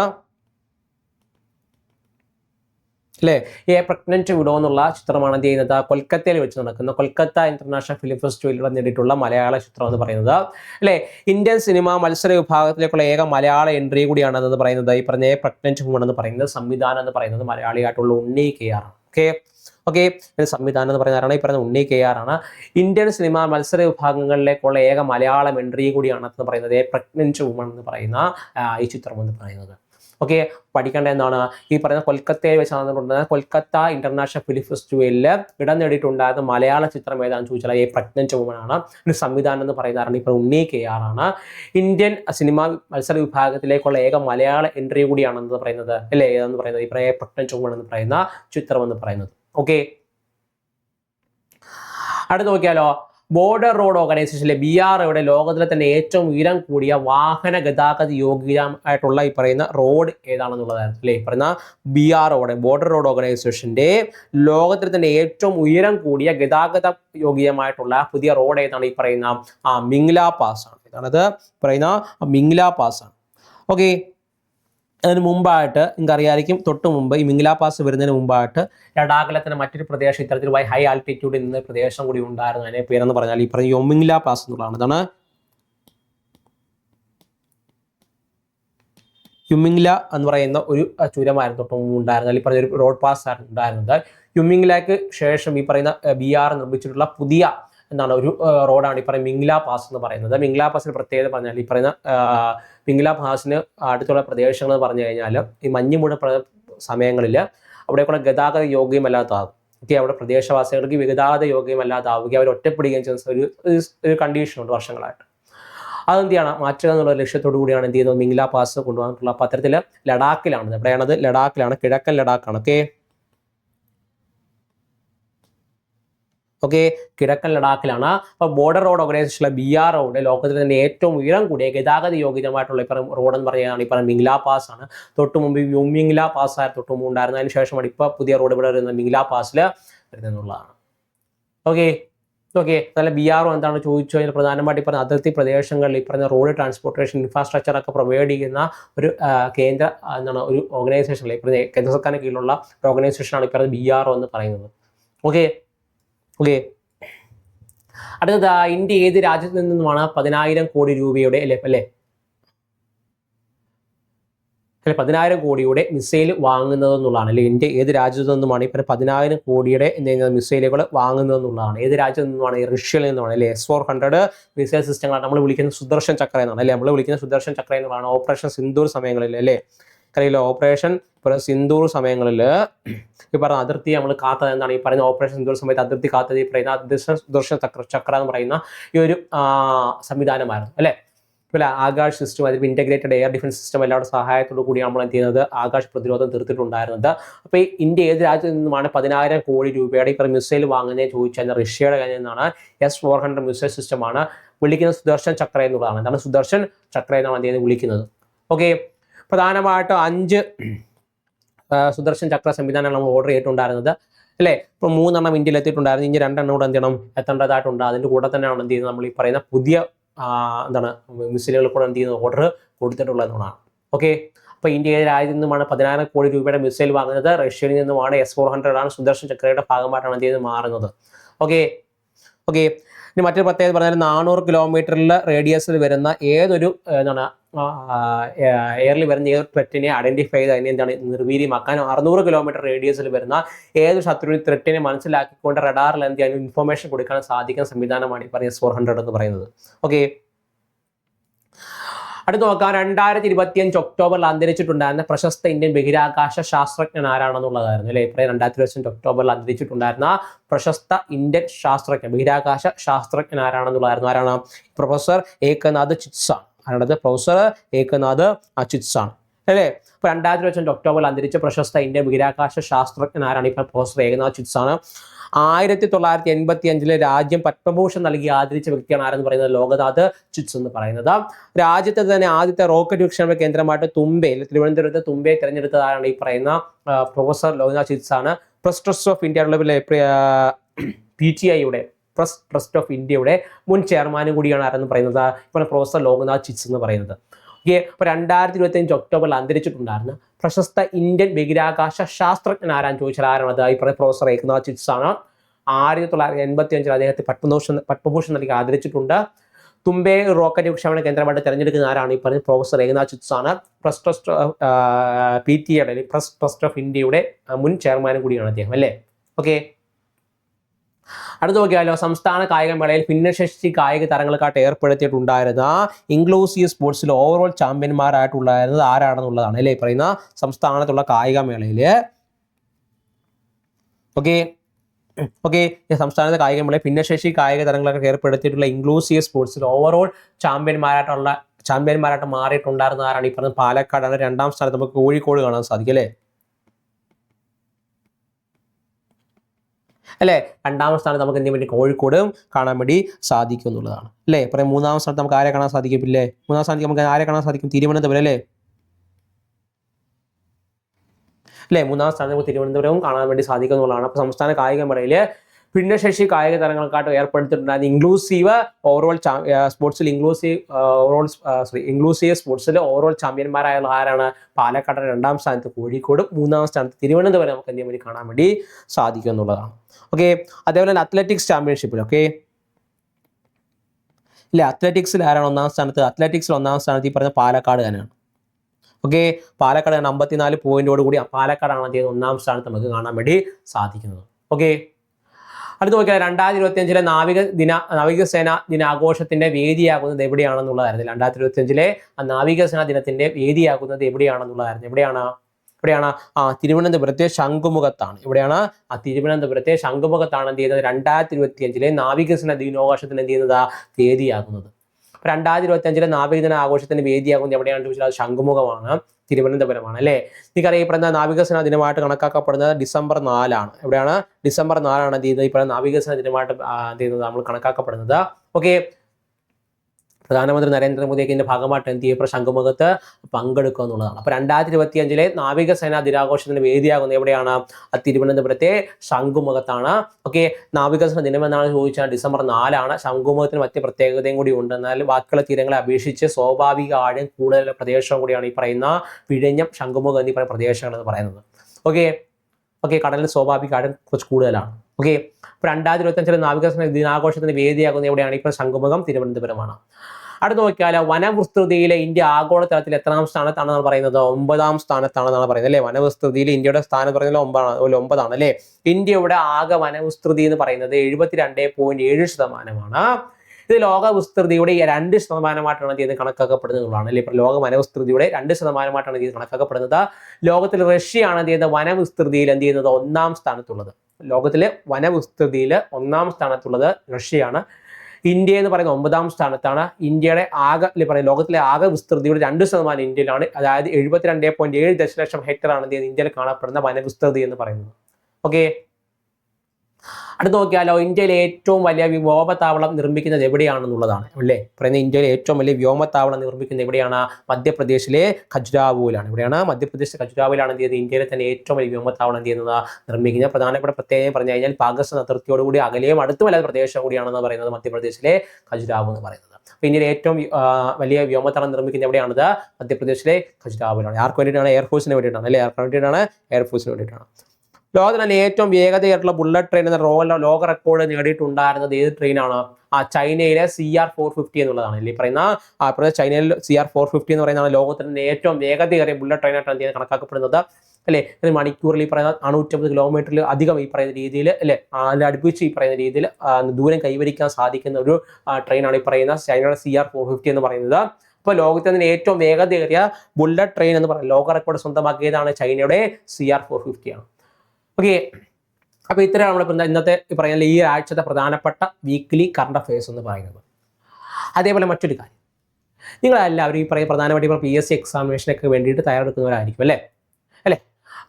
അല്ലേ? എ പ്രഗ്നന്റ് വിഡോ എന്നുള്ള ചിത്രമാണ് എന്ത് ചെയ്യുന്നത്? കൊൽക്കത്തയിൽ വെച്ച് നടക്കുന്ന കൊൽക്കത്ത ഇന്റർനാഷണൽ ഫിലിം ഫെസ്റ്റിവലിൽ നേടിയിട്ടുള്ള മലയാള ചിത്രം എന്ന് പറയുന്നത്. അല്ലേ? ഇന്ത്യൻ സിനിമ മത്സര വിഭാഗത്തിലേക്കുള്ള ഏക മലയാള എൻട്രി കൂടിയാണ് എന്ന് പറയുന്നത്. ഈ പറഞ്ഞ എ പ്രഗ്നന്റ് വുമൺ എന്ന് പറയുന്നത് സംവിധാനം എന്ന് പറയുന്നത് മലയാളിയായിട്ടുള്ള Unni K R okay okay സംവിധാനം എന്ന് പറയുന്ന ആരാണ്? ഈ പറയുന്ന ഉണ്ണി കെ ആർ ആണ്. ഇന്ത്യൻ സിനിമ മത്സര വിഭാഗങ്ങളിലേക്കുള്ള ഏക മലയാളം എൻട്രി കൂടിയാണ് എന്ന് പറയുന്നത്. എ പ്രഗ്നന്റ് വുമൺ എന്ന് പറയുന്ന ഈ ചിത്രം എന്ന് പറയുന്നത്. ഓക്കെ പഠിക്കേണ്ട എന്നാണ് ഈ പറയുന്ന കൊൽക്കത്തയിൽ വെച്ചാണ് കൊൽക്കത്ത ഇന്റർനാഷണൽ ഫിലിം ഫെസ്റ്റിവലിൽ ഇടം നേടിയിട്ടുണ്ടായിരുന്ന മലയാള ചിത്രം ഏതാണെന്ന് ചോദിച്ചാൽ പ്രഗ്നന്റ് വുമൺ ആണ് ഒരു സംവിധാനം എന്ന് പറയുന്ന ആരാണ് ഇപ്പോൾ ഉണ്ണി കെ. ആർ. ആണ്. ഇന്ത്യൻ സിനിമ മത്സര വിഭാഗത്തിലേക്കുള്ള ഏക മലയാള എൻട്രി കൂടിയാണെന്ന് പറയുന്നത്. അല്ലേ? ഏതാന്ന് പറയുന്നത്? ഇപ്പോൾ ഏ പ്രഗ്നന്റ് വുമൺ എന്ന് പറയുന്ന ചിത്രം എന്ന് പറയുന്നത്. ഓക്കെ അടുത്ത് നോക്കിയാലോ. ബോർഡർ റോഡ് ഓർഗനൈസേഷനിലെ ബി ആർ ഒയുടെ ലോകത്തിലെ തന്നെ ഏറ്റവും ഉയരം കൂടിയ വാഹന ഗതാഗത യോഗ്യമായിട്ടുള്ള ഈ പറയുന്ന റോഡ് ഏതാണെന്നുള്ളതായിരുന്നു അല്ലേ? ഈ പറയുന്ന ബി ആർ ഒയുടെ ബോർഡർ റോഡ് ഓർഗനൈസേഷന്റെ ലോകത്തിലെ തന്നെ ഏറ്റവും ഉയരം കൂടിയ ഗതാഗത യോഗ്യമായിട്ടുള്ള പുതിയ റോഡ് ഏതാണ് ഈ പറയുന്ന ആ മിംഗ്ല പാസ് ആണ്. ഇതാണത് പറയുന്ന മിംഗ്ല പാസ് ആണ്. ഓക്കെ അതിന് മുമ്പായിട്ട് നിങ്ങൾക്ക് തൊട്ട് മുമ്പ് ഈ മിംഗ്ല പാസ് വരുന്നതിന് മുമ്പായിട്ട് ലഡാക്കിലെ മറ്റൊരു പ്രദേശം ഇത്തരത്തിൽ വൈ ഹൈ ആൾട്ടിറ്റ്യൂഡിൽ നിന്ന് പ്രദേശം കൂടി ഉണ്ടായിരുന്നു. അതിനെ പേരെന്ന് പറഞ്ഞാൽ ഈ പറഞ്ഞ യൊമിംഗ്ല പാസ് എന്നുള്ളതാണ്. ഇതാണ് യുമിംഗ്ല എന്ന് പറയുന്ന ഒരു ചുരമായിരുന്നു തൊട്ട് മുമ്പ് ഉണ്ടായിരുന്നത്. ഈ പറഞ്ഞ ഒരു റോഡ് പാസ് ആയിരുന്നു ഉണ്ടായിരുന്നത്. യുമിംഗ്ലയ്ക്ക് ശേഷം ഈ പറയുന്ന ബി ആർ നിർമ്മിച്ചിട്ടുള്ള പുതിയ എന്താണ് ഒരു റോഡാണ് ഈ പറയുന്ന മിംഗ്ല പാസ് എന്ന് പറയുന്നത്. മിംഗ്ല പാസിന് പ്രത്യേകത പറഞ്ഞാൽ ഈ പറയുന്ന മിംഗ്ല പാസിന് അടുത്തുള്ള പ്രദേശങ്ങൾ എന്ന് പറഞ്ഞു കഴിഞ്ഞാൽ ഈ മഞ്ഞുമൂട മൂട സമയങ്ങളിൽ അവിടേക്കുള്ള ഗതാഗത യോഗ്യമല്ലാത്തതാകും ഓക്കെ അവിടെ പ്രദേശവാസികൾക്ക് ഗതാഗത യോഗ്യമല്ലാതാവുകയും അവർ ഒറ്റപ്പെടുകയും ചെയ്യുന്ന ഒരു ഒരു- കണ്ടീഷനുണ്ട് വർഷങ്ങളായിട്ട്. അതെന്ത് ചെയ്യണം? മാറ്റുക എന്നുള്ള ലക്ഷ്യത്തോടു കൂടിയാണ് എന്ത് ചെയ്യുന്നത്? മിംഗ്ല പാസ് കൊണ്ടുപോകാനുള്ള പത്രത്തിൽ ലഡാക്കിലാണ്. എവിടെയാണത്? ലഡാക്കിലാണ്. കിഴക്കൻ ലഡാക്കാണ്. ഓക്കെ. ഓക്കെ കിഴക്കൻ ലഡാക്കിലാണ്. അപ്പോൾ ബോർഡർ റോഡ് ഓർഗനൈസേഷനിലെ ബി ആർ റോഡ് ലോകത്തിൽ തന്നെ ഏറ്റവും ഉയരം കൂടിയ ഗതാഗത യോഗ്യമായിട്ടുള്ള ഇപ്പം റോഡ് എന്ന് പറയുകയാണ് ഇപ്പം മിംഗ്ല പാസ് ആണ്. തൊട്ട് മുമ്പ് യുമിംഗ്ല പാസ് ആയിരുന്നു തൊട്ട് മുമ്പ് ഉണ്ടായിരുന്നു. ശേഷമാണ് ഇപ്പോൾ പുതിയ റോഡ് ഇവിടെ വരുന്ന മിംഗ്ല പാസിൽ വരുന്നതെന്നുള്ളതാണ്. ഓക്കെ ഓക്കെ നല്ല ബി ആർ ഒ എന്താണ് ചോദിച്ചു കഴിഞ്ഞാൽ പ്രധാനമായിട്ട് പറഞ്ഞ അതിർത്തി പ്രദേശങ്ങളിൽ ഈ പറഞ്ഞ റോഡ് ട്രാൻസ്പോർട്ടേഷൻ ഇൻഫ്രാസ്ട്രക്ചർ ഒക്കെ പ്രൊവൈഡ് ചെയ്യുന്ന ഒരു കേന്ദ്ര എന്താണ് ഒരു പറഞ്ഞ കേന്ദ്ര സർക്കാരിന് കീഴിലുള്ള ഒരു ഓർഗനൈസേഷനാണ് ഈ പറഞ്ഞ ബി ആർ ഒ എന്ന് പറയുന്നത്. ഓക്കെ ഓക്കെ അടുത്തത് ഇന്ത്യ ഏത് രാജ്യത്ത് നിന്നുമാണ് പതിനായിരം കോടി രൂപയുടെ അല്ലെ അല്ലേ? അല്ലെ പതിനായിരം കോടിയുടെ മിസൈൽ വാങ്ങുന്നത് എന്നുള്ളതാണ് അല്ലെ ഇന്ത്യ ഏത് രാജ്യത്തു നിന്നുമാണ് ഇപ്പം പതിനായിരം കോടിയുടെ മിസൈലുകൾ വാങ്ങുന്നത് എന്നുള്ളതാണ് ഏത് രാജ്യത്തു നിന്നുമാണ്? റഷ്യയിൽ നിന്നുമാണ് അല്ലെ? എസ് ഫോർ ഹൺഡ്രഡ് മിസൈൽ സിസ്റ്റങ്ങളാണ് നമ്മൾ വിളിക്കുന്ന സുദർശൻ ചക്ര എന്നാണ് അല്ലെ? നമ്മൾ വിളിക്കുന്ന സുദർശൻ ചക്ര എന്നുള്ളതാണ് ഓപ്പറേഷൻ സിന്ദൂർ സമയങ്ങളിൽ അല്ലേ? അറിയില്ല ഓപ്പറേഷൻ സിന്ദൂർ സമയങ്ങളിൽ ഈ പറഞ്ഞ അതിർത്തി നമ്മൾ കാത്തത് എന്താണ്? ഈ പറയുന്ന ഓപ്പറേഷൻ സിന്ദൂർ സമയത്ത് അതിർത്തി കാത്തത് ഈ പറയുന്ന ദൃശ്യ സുദർശന ചക്ര എന്ന് പറയുന്ന ഈ ഒരു സംവിധാനമായിരുന്നു അല്ലേ? ഇപ്പോൾ ആകാശ് സിസ്റ്റം അതിൽ ഇന്റഗ്രേറ്റഡ് എയർ ഡിഫൻസ് സിസ്റ്റം എല്ലാവരുടെ സഹായത്തോടു കൂടിയാണ് നമ്മൾ എന്ത് ചെയ്യുന്നത്? ആകാശ് പ്രതിരോധം തീർത്തിട്ടുണ്ടായിരുന്നത്. അപ്പോൾ ഈ ഇന്ത്യ ഏത് രാജ്യത്ത് നിന്നുമാണ് പതിനായിരം കോടി രൂപയുടെ ഇപ്പോൾ മിസൈൽ വാങ്ങുന്നതെന്ന് ചോദിച്ചാൽ റഷ്യയുടെ കയ്യിൽ നിന്നാണ് എസ് ഫോർ ഹൺഡ്രഡ് മിസൈൽ സിസ്റ്റമാണ് വിളിക്കുന്നത് സുദർശൻ ചക്ര എന്നുള്ളതാണ്. എന്താണ്? സുദർശൻ ചക്ര എന്നാണ് എന്ത് ചെയ്യുന്നത് വിളിക്കുന്നത്. ഓക്കെ പ്രധാനമായിട്ടും അഞ്ച് സുദർശൻ ചക്ര സംവിധാനമാണ് നമ്മൾ ഓർഡർ ചെയ്തിട്ടുണ്ടായിരുന്നത്. അല്ലേ? ഇപ്പോൾ മൂന്നെണ്ണം ഇന്ത്യയിൽ എത്തിയിട്ടുണ്ടായിരുന്നു. ഇനി രണ്ടെണ്ണം കൂടെ എന്ത് ചെയ്യണം? എത്തേണ്ടതായിട്ടുണ്ട്. അതിന്റെ കൂടെ തന്നെയാണ് എന്ത് ചെയ്യുന്നത്? നമ്മൾ ഈ പറയുന്ന പുതിയ എന്താണ് മിസൈലുകൾ കൂടെ എന്ത് ചെയ്യുന്നത്? ഓർഡർ കൊടുത്തിട്ടുള്ള എന്നുള്ളതാണ്. ഓക്കെ അപ്പോൾ ഇന്ത്യ രാജ്യത്തു നിന്നുമാണ് പതിനായിരം കോടി രൂപയുടെ മിസൈൽ വാങ്ങുന്നത്? റഷ്യയിൽ നിന്നുമാണ്. എസ് ഫോർ ഹൺഡ്രഡ് ആണ് സുദർശൻ ചക്രയുടെ ഭാഗമായിട്ടാണ് എന്ത് ചെയ്യുന്നത്? മാറുന്നത്. ഓക്കെ ഓക്കെ ഇനി മറ്റൊരു പ്രത്യേകത പറഞ്ഞാൽ നാനൂറ് കിലോമീറ്ററിൽ റേഡിയസിൽ വരുന്ന ഏതൊരു എന്താണ് എയറിൽ വരുന്ന ഏതൊരു ത്രെറ്റിനെ ഐഡന്റിഫൈ ചെയ്ത് അതിനെ എന്താണ് നിർവീര്യമാക്കാൻ അറുന്നൂറ് കിലോമീറ്റർ റേഡിയസിൽ വരുന്ന ഏത് ശത്രു ത്രെറ്റിനെ മനസ്സിലാക്കിക്കൊണ്ട് റഡാറിൽ എന്ത് ചെയ്യാൻ ഇൻഫർമേഷൻ കൊടുക്കാൻ സാധിക്കുന്ന സംവിധാനമാണ് ഈ പറയുന്ന ഫോർ ഹൺഡ്രഡ് എന്ന് പറയുന്നത്. ഓക്കെ അടുത്ത് നോക്കാം. രണ്ടായിരത്തി ഇരുപത്തിയഞ്ച് ഒക്ടോബറിൽ അന്തരിച്ചിട്ടുണ്ടായിരുന്ന പ്രശസ്ത ഇന്ത്യൻ ബഹിരാകാശ ശാസ്ത്രജ്ഞൻ ആരാണെന്നുള്ളതായിരുന്നു അല്ലെ? ഇപ്പോഴേ രണ്ടായിരത്തി ഇരുപത്തഞ്ച് ഒക്ടോബറിൽ അന്തരിച്ചിട്ടുണ്ടായിരുന്ന പ്രശസ്ത ഇന്ത്യൻ ശാസ്ത്രജ്ഞൻ ബഹിരാകാശ ശാസ്ത്രജ്ഞൻ ആരാണെന്നുള്ളതായിരുന്നു. ആരാണ്? പ്രൊഫസർ ഏകനാഥ് ചിത്സ. ആണ് ആരാണത്? പ്രൊഫസർ ഏകനാഥ് ചിറ്റ്സ് ആണ് അല്ലേ? ഇപ്പൊ രണ്ടായിരത്തി ഇരുപത്തഞ്ച് ഒക്ടോബറിൽ അന്തരിച്ച പ്രശസ്ത ഇന്ത്യൻ ബഹിരാകാശ ശാസ്ത്രജ്ഞൻ ആരാണ്? ഇപ്പൊ പ്രൊഫസർ ഏകനാഥ് ചിത്സാണ്. ആയിരത്തി തൊള്ളായിരത്തി എൺപത്തി അഞ്ചിലെ രാജ്യം പത്മഭൂഷൺ നൽകി ആദരിച്ച വ്യക്തിയാണ് ആരെന്ന് പറയുന്നത് ലോകനാഥ് ചിറ്റ്സ് എന്ന് പറയുന്നത്. രാജ്യത്തെ തന്നെ ആദ്യത്തെ റോക്കറ്റ് വിക്ഷേപണ കേന്ദ്രമായിട്ട് തുമ്പയിൽ തിരുവനന്തപുരത്ത് തുമ്പയെ തിരഞ്ഞെടുത്തതാണ് ഈ പറയുന്ന പ്രൊഫസർ ലോകനാഥ് ചിറ്റ്സ് ആണ്. Press trust of India P T ഐയുടെ പ്രസ് ട്രസ്റ്റ് ഓഫ് ഇന്ത്യയുടെ മുൻ ചെയർമാനും കൂടിയാണ് ആരെന്ന് പറയുന്നത് ഇപ്പോൾ പ്രൊഫസർ ലോകനാഥ് ചിറ്റ്സ് എന്ന് പറയുന്നത്. ഓക്കെ അപ്പോൾ രണ്ടായിരത്തി ഇരുപത്തി അഞ്ച് ഒക്ടോബറിൽ അന്തരിച്ചിട്ടുണ്ടായിരുന്ന പ്രശസ്ത ഇന്ത്യൻ ബഹിരാകാശ ശാസ്ത്രജ്ഞൻ ആരാൻ ചോദിച്ചാൽ ഈ പറയുന്ന പ്രൊഫസർ ഏകനാഥ് ചിറ്റ്സ് ആണ് ആയിരത്തി തൊള്ളായിരത്തി എൺപത്തി അഞ്ചിൽ അദ്ദേഹത്തെ പത്മഭൂഷൺ പത്മഭൂഷൺ നൽകി ആദരിച്ചിട്ടുണ്ട്. തുമ്പേ റോക്കറ്റ് വിക്ഷേപണ കേന്ദ്രമായിട്ട് തിരഞ്ഞെടുക്കുന്ന ആരാണ് ഈ പറഞ്ഞ പ്രൊഫസർ ഏകനാഥ് ചിറ്റ്സ് ആണ് press trust P T A അല്ലെങ്കിൽ പ്രസ് ട്രസ്റ്റ് ഓഫ് ഇന്ത്യയുടെ മുൻ ചെയർമാനും കൂടിയാണ് അദ്ദേഹം അല്ലേ? ഓക്കെ. അടുത്ത് നോക്കിയാലോ സംസ്ഥാന കായികമേളയിൽ ഭിന്നശേഷി കായിക താരങ്ങൾക്കായിട്ട് ഏർപ്പെടുത്തിയിട്ടുണ്ടായിരുന്ന ഇൻക്ലൂസീവ് സ്പോർട്സിൽ ഓവറോൾ ചാമ്പ്യന്മാരായിട്ടുണ്ടായിരുന്നത് ആരാണെന്നുള്ളതാണ് അല്ലേ? പറയുന്ന സംസ്ഥാനത്തുള്ള കായികമേളയിൽ ഓക്കെ ഓക്കെ സംസ്ഥാനത്തെ കായികമേളയിൽ ഭിന്നശേഷി കായിക താരങ്ങളൊക്കെ ഏർപ്പെടുത്തിയിട്ടുള്ള ഇൻക്ലൂസീവ് സ്പോർട്സിൽ ഓവറോൾ ചാമ്പ്യന്മാരായിട്ടുള്ള ചാമ്പ്യന്മാരായിട്ട് മാറിയിട്ടുണ്ടായിരുന്ന ആരാണ്? ഈ പറഞ്ഞ പാലക്കാടാണ് രണ്ടാം സ്ഥാനത്ത് നമുക്ക് കോഴിക്കോട് കാണാൻ സാധിക്കും അല്ലേ? അല്ലേ? രണ്ടാം സ്ഥാനത്ത് നമുക്ക് എന്തിനു വേണ്ടി കോഴിക്കോടും കാണാൻ വേണ്ടി സാധിക്കും എന്നുള്ളതാണ്. അല്ലേ? പറയാം മൂന്നാം സ്ഥാനത്ത് നമുക്ക് ആരെ കാണാൻ സാധിക്കും ഇല്ലേ മൂന്നാം സ്ഥാനത്ത് നമുക്ക് ആരെ കാണാൻ സാധിക്കും? തിരുവനന്തപുരം അല്ലേ? അല്ലേ? മൂന്നാം സ്ഥാനത്ത് നമുക്ക് തിരുവനന്തപുരവും കാണാൻ വേണ്ടി സാധിക്കും എന്നുള്ളതാണ്. അപ്പോൾ സംസ്ഥാന കായിക മേളയിൽ ഭിന്നശേഷി കായിക താരങ്ങൾക്കായിട്ട് ഏർപ്പെടുത്തിയിട്ടുണ്ടായിരുന്ന ഇൻക്ലൂസീവ് ഓവറോൾ സ്പോർട്സിൽ ഇൻക്ലൂസീവ് ഓവറോൾ സോറി ഇൻക്ലൂസീവ് സ്പോർട്സിൽ ഓവറോൾ ചാമ്പ്യന്മാരായുള്ള ആരാണ്? പാലക്കാട് രണ്ടാം സ്ഥാനത്ത് കോഴിക്കോട് മൂന്നാം സ്ഥാനത്ത് തിരുവനന്തപുരം നമുക്ക് വേണ്ടി കാണാൻ വേണ്ടി സാധിക്കും എന്നുള്ളതാണ്. ഓക്കെ അതേപോലെ തന്നെ അത്ലറ്റിക്സ് ചാമ്പ്യൻഷിപ്പിൽ ഓക്കെ ഇല്ല അത്ലറ്റിക്സിൽ ആരാണ് ഒന്നാം സ്ഥാനത്ത്? അത്ലറ്റിക്സിൽ ഒന്നാം സ്ഥാനത്ത് ഈ പറഞ്ഞ പാലക്കാട് തന്നെയാണ്. ഓക്കെ പാലക്കാട് അമ്പത്തിനാല് പോയിന്റോട് കൂടി പാലക്കാടാണ് അദ്ദേഹം ഒന്നാം സ്ഥാനത്ത് നമുക്ക് കാണാൻ വേണ്ടി സാധിക്കുന്നത്. ഓക്കെ അടുത്ത് നോക്കിയാൽ രണ്ടായിരത്തി ഇരുപത്തി അഞ്ചിലെ നാവിക ദിന നാവികസേന ദിനാഘോഷത്തിന്റെ വേദിയാകുന്നത് എവിടെയാണെന്നുള്ളതായിരുന്നു. രണ്ടായിരത്തി ഇരുപത്തി അഞ്ചിലെ നാവികസേന ദിനത്തിന്റെ വേദിയാകുന്നത് എവിടെയാണെന്നുള്ളതായിരുന്നു. എവിടെയാണ്? എവിടെയാണ് ആ തിരുവനന്തപുരത്തെ ശംഖുമുഖത്താണ്. ഇവിടെയാണ് ആ തിരുവനന്തപുരത്തെ ശംഖുമുഖത്താണ് എന്ത് ചെയ്യുന്നത്? രണ്ടായിരത്തി ഇരുപത്തി അഞ്ചിലെ നാവികസേന ദിനോഘോഷത്തിന് എന്ത് ചെയ്യുന്നത്? വേദിയാകുന്നത്. രണ്ടായിരത്തി ഇരുപത്തി അഞ്ചിലെ നാവികദിന ആഘോഷത്തിന് വേദിയാകുന്നത് എവിടെയാണ് ചോദിച്ചാൽ അത് ശംഖുമുഖമാണ് തിരുവനന്തപുരമാണ് അല്ലേ? നിങ്ങൾക്ക് ഈ പറയുന്ന നാവികസേന ദിനമായിട്ട് കണക്കാക്കപ്പെടുന്നത് ഡിസംബർ നാലാണ്. എവിടെയാണ് ഡിസംബർ നാലാണ് എന്ത് ചെയ്യുന്നത്? ഈ പറയുന്ന നാവികസേന ദിനമായിട്ട് എന്ത് ചെയ്യുന്നത്? നമ്മൾ കണക്കാക്കപ്പെടുന്നത്. ഓക്കെ. പ്രധാനമന്ത്രി നരേന്ദ്രമോദിയൊക്കെ ഭാഗമായിട്ട് എന്ത് ചെയ്യും? ഇപ്പോൾ ശംഖുമുഖത്ത് പങ്കെടുക്കുക എന്നുള്ളതാണ്. അപ്പോൾ രണ്ടായിരത്തി ഇരുപത്തി അഞ്ചിലെ നാവികസേനാ ദിനാഘോഷത്തിന് വേദിയാകുന്നത് എവിടെയാണ്? തിരുവനന്തപുരത്തെ ശംഖുമുഖത്താണ്. ഓക്കെ നാവികസേന ദിനം എന്നാണ് ചോദിച്ചാൽ ഡിസംബർ നാലാണ്. ശംഖുമുഖത്തിന് മറ്റ് പ്രത്യേകതയും കൂടി ഉണ്ട്. എന്നാൽ ബാക്കിയുള്ള തീരങ്ങളെ അപേക്ഷിച്ച് സ്വാഭാവിക ആഴം കൂടുതൽ പ്രദേശവും കൂടിയാണ് ഈ പറയുന്ന പിഴഞ്ഞം ശംഖുമുഖം എന്നീ പറയുന്ന പ്രദേശങ്ങൾ എന്ന് പറയുന്നത്. ഓക്കെ ഓക്കെ കടലിൽ സ്വാഭാവിക ആഴം കുറച്ച് കൂടുതലാണ്. ഓക്കെ അപ്പോൾ രണ്ടായിരത്തി ഇരുപത്തി അഞ്ചിലെ നാവികസേന ദിനാഘോഷത്തിന് വേദിയാകുന്ന എവിടെയാണ്? ഇപ്പോൾ ശംഖുമുഖം തിരുവനന്തപുരമാണ്. അടുത്ത നോക്കിയാൽ വനവിസ്തൃതിയിലെ ഇന്ത്യ ആഗോളതലത്തിൽ എത്രാം സ്ഥാനത്താണെന്നാണ് പറയുന്നത്? ഒമ്പതാം സ്ഥാനത്താണെന്നാണ് പറയുന്നത് അല്ലേ? വനവിസ്തൃതിയിൽ ഇന്ത്യയുടെ സ്ഥാനം പറയുന്നത് ഒമ്പതാണ് ഒമ്പതാണ് അല്ലേ? ഇന്ത്യയുടെ ആകെ വനവിസ്തൃതി എന്ന് പറയുന്നത് എഴുപത്തിരണ്ട് പോയിന്റ് ഏഴ് ശതമാനമാണ്. ഇത് ലോക വിസ്തൃതിയുടെ രണ്ട് ശതമാനമായിട്ടാണ് ഇത് കണക്കാക്കപ്പെടുന്നതാണ് അല്ലെ? ലോക വനവിസ്തൃതിയുടെ രണ്ട് ശതമാനമായിട്ടാണ് ഇത് കണക്കാക്കപ്പെടുന്നത്. ലോകത്തിൽ റഷ്യയാണ് എന്ത് ചെയ്യുന്നത്? വനവിസ്തൃതിയിൽ എന്ത് ചെയ്യുന്നത്? ഒന്നാം സ്ഥാനത്തുള്ളത്. ലോകത്തിലെ വനവിസ്തൃതിയിൽ ഒന്നാം സ്ഥാനത്തുള്ളത് റഷ്യയാണ്. ഇന്ത്യ എന്ന് പറയുന്ന ഒമ്പതാം സ്ഥാനത്താണ് ഇന്ത്യയുടെ ആകെ പറയുന്നത് ലോകത്തിലെ ആകെ വിസ്തൃതിയുടെ രണ്ട് ശതമാനം ഇന്ത്യയിലാണ്. അതായത് എഴുപത്തിരണ്ട് പോയിന്റ് ഏഴ് ദശലക്ഷം ഹെക്ടർ ആണ് ഇന്ത്യയിൽ കാണപ്പെടുന്ന വനവിസ്തൃതി എന്ന് പറയുന്നത്. ഓക്കെ അടുത്ത് നോക്കിയാലോ ഇന്ത്യയിലെ ഏറ്റവും വലിയ വ്യോമത്താവളം നിർമ്മിക്കുന്നത് എവിടെയാണെന്നുള്ളതാണ് അല്ലേ? പറയുന്നത് ഇന്ത്യയിലെ ഏറ്റവും വലിയ വ്യോമത്താവളം നിർമ്മിക്കുന്നത് എവിടെയാണ്? മധ്യപ്രദേശിലെ ഖജുരാവുവിലാണ് ഇവിടെയാണ് മധ്യപ്രദേശിലെ ഖജുരാവുവിലാണ് എന്ത് ചെയ്യുന്നത്? ഇന്ത്യയിലെ തന്നെ ഏറ്റവും വലിയ വ്യോമത്താവളം എന്ത് ചെയ്യുന്നത്? നിർമ്മിക്കുന്നത്. പ്രധാനപ്പെട്ട പ്രത്യേകം പറഞ്ഞു കഴിഞ്ഞാൽ പാകിസ്ഥാൻ അതിർത്തിയോടുകൂടി അകലെയും അടുത്തുമല്ലാത്ത പ്രദേശം കൂടിയാണെന്ന് പറയുന്നത് മധ്യപ്രദേശിലെ ഖജുരാവ് എന്ന് പറയുന്നത്. അപ്പോൾ ഇന്ത്യയിലെ ഏറ്റവും വലിയ വ്യോമത്താവളം നിർമ്മിക്കുന്നത് എവിടെയാണത്? മധ്യപ്രദേശിലെ ഖജുരാവിലാണ് ആർക്ക് വേണ്ടിയിട്ടാണ്? എയർഫോഴ്സിന് വേണ്ടിയിട്ടാണ് അല്ലെ? ആർക്ക് വേണ്ടിയിട്ടാണ്? എയർഫോഴ്സിന് വേണ്ടിയിട്ടാണ്. ലോകത്തിലെ തന്നെ ഏറ്റവും വേഗതയായിട്ടുള്ള ബുള്ളറ്റ് ട്രെയിൻ എന്ന റോയൽ ലോക റെക്കോർഡ് നേടിയിട്ടുണ്ടായിരുന്നത് ഏത് ട്രെയിനാണ് ആ ചൈനയിലെ സി ആർ ഫോർ ഫിഫ്റ്റി എന്നുള്ളതാണ്. ഇല്ലേ പറയുന്ന പറയുന്ന ചൈനയിൽ സി ആർ ഫോർ ഫിഫ്റ്റി എന്ന് പറയുന്നതാണ് ലോകത്തിൽ തന്നെ ഏറ്റവും വേഗതയേറിയ ബുള്ളറ്റ് ട്രെയിനായിട്ടാണ് എന്ത് കണക്കാക്കപ്പെടുന്നത്. അല്ലേ ഒരു മണിക്കൂറിൽ ഈ പറയുന്ന അണൂറ്റമ്പത് കിലോമീറ്ററിൽ അധികം ഈ പറയുന്ന രീതിയിൽ അല്ലേ അതിൽ അടുപ്പിച്ച് ഈ പറയുന്ന രീതിയിൽ ദൂരം കൈവരിക്കാൻ സാധിക്കുന്ന ഒരു ട്രെയിനാണ് ഈ പറയുന്ന ചൈനയുടെ സി ആർ ഫോർ ഫിഫ്റ്റി എന്ന് പറയുന്നത്. അപ്പോൾ ലോകത്തെ തന്നെ ഏറ്റവും വേഗതയേറിയ ബുള്ളറ്റ് ട്രെയിൻ എന്ന് പറയുന്നത് ലോക റെക്കോർഡ് സ്വന്തമാക്കിയതാണ് ചൈനയുടെ സി ആർ ഫോർ ഫിഫ്റ്റി ആണ്. ഓക്കെ അപ്പോൾ ഇത്രയാണ് നമ്മളിപ്പോൾ ഇന്നത്തെ ഈ പറയുന്ന ഈ ആഴ്ചത്തെ പ്രധാനപ്പെട്ട വീക്ക്ലി കറണ്ട് അഫയേഴ്സ് എന്ന് പറയുന്നത്. അതേപോലെ മറ്റൊരു കാര്യം. നിങ്ങളെല്ലാവരും ഈ പറയുന്ന പ്രധാനമായിട്ട് ഇപ്പോൾ പി എസ് സി എക്സാമിനേഷനൊക്കെ വേണ്ടിയിട്ട് തയ്യാറെടുക്കുന്നവരായിരിക്കും അല്ലേ? അല്ലേ?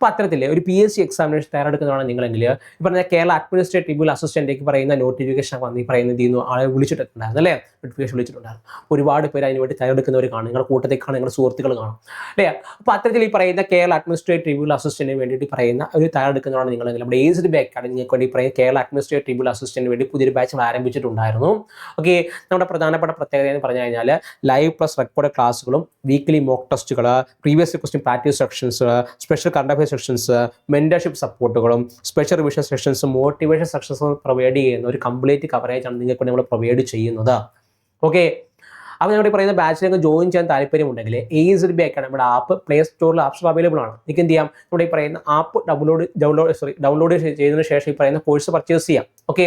അപ്പോൾ അത്തരത്തിൽ ഒരു പി എസ് സി എക്സാമിനേഷൻ തയ്യാറെടുക്കുന്നതാണ് നിങ്ങളെങ്കിൽ ഈ പറഞ്ഞ കേരള അഡ്മിനിസ്ട്രേറ്റീവ് അസിസ്റ്റന്റേക്ക് പറയുന്ന നോട്ടിഫിക്കേഷൻ വന്ന് ഈ പറയുന്ന ചെയ്യുന്നു ആളെ വിളിച്ചിട്ടുണ്ടായിരുന്നു അല്ലേ? നോട്ടിഫിക്കേഷൻ വിളിച്ചിട്ടുണ്ടായിരുന്നു. ഒരുപാട് പേര് അതിന് വേണ്ടി തയ്യാറെടുക്കുന്നവർ കാണും. നിങ്ങളുടെ കൂട്ടത്തിൽ കാണും നിങ്ങളുടെ സുഹൃത്തുക്കൾ കാണും. അല്ലേ? അപ്പോൾ അത്തരത്തിൽ ഈ പറയുന്ന കേരള അഡ്മിനിസ്ട്രേറ്റീവ് അസിസ്റ്റന്റിന് വേണ്ടിയിട്ട് പറയുന്ന ഒരു തയ്യാറെടുക്കുന്നതാണ് നിങ്ങളെങ്കിൽ നമ്മുടെ ഏസ്ഡ് ബാക്കാണ് നിങ്ങൾക്ക് വേണ്ടി പറയുന്ന കേരള അഡ്മിനിസ്ട്രേറ്റീവ് അസിസ്റ്റന്റിന് വേണ്ടി പുതിയൊരു ബാച്ച് ആരംഭിച്ചിട്ടുണ്ടായിരുന്നു. ഓക്കെ നമ്മുടെ പ്രധാനപ്പെട്ട പ്രത്യേകത എന്ന് പറഞ്ഞു കഴിഞ്ഞാൽ ലൈവ് പ്ലസ് റെക്കോർഡ് ക്ലാസ്സുകളും വീക്ക്ലി മോക്ക് ടെസ്റ്റുകൾ previous question practice sections special current affair sections mentorship സപ്പോർട്ടുകളും special revision സെക്ഷൻസും മോട്ടിവേഷൻ സെക്ഷൻസും പ്രൊവൈഡ് ചെയ്യുന്ന ഒരു കംപ്ലീറ്റ് കവറേജ് ആണ് നിങ്ങൾക്ക് നമ്മൾ പ്രൊവൈഡ് ചെയ്യുന്നത്. ഓക്കെ അപ്പോൾ ഞങ്ങൾ പറയുന്ന ബാച്ചിലേക്ക് ജോയിൻ ചെയ്യാൻ താല്പര്യമുണ്ടെങ്കിൽ സി ബി ആക്കാണ് നമ്മുടെ ആപ്പ് പ്ലേ സ്റ്റോറിൽ ആപ്സ് അവൈലബിൾ ആണ്. നിങ്ങൾക്ക് എന്ത് ചെയ്യാം? നമ്മുടെ ഈ പറയുന്ന app download download sorry download ചെയ്തതിനു ശേഷം ഈ പറയുന്ന കോഴ്സ് പർച്ചേസ് ചെയ്യാം. ഓക്കെ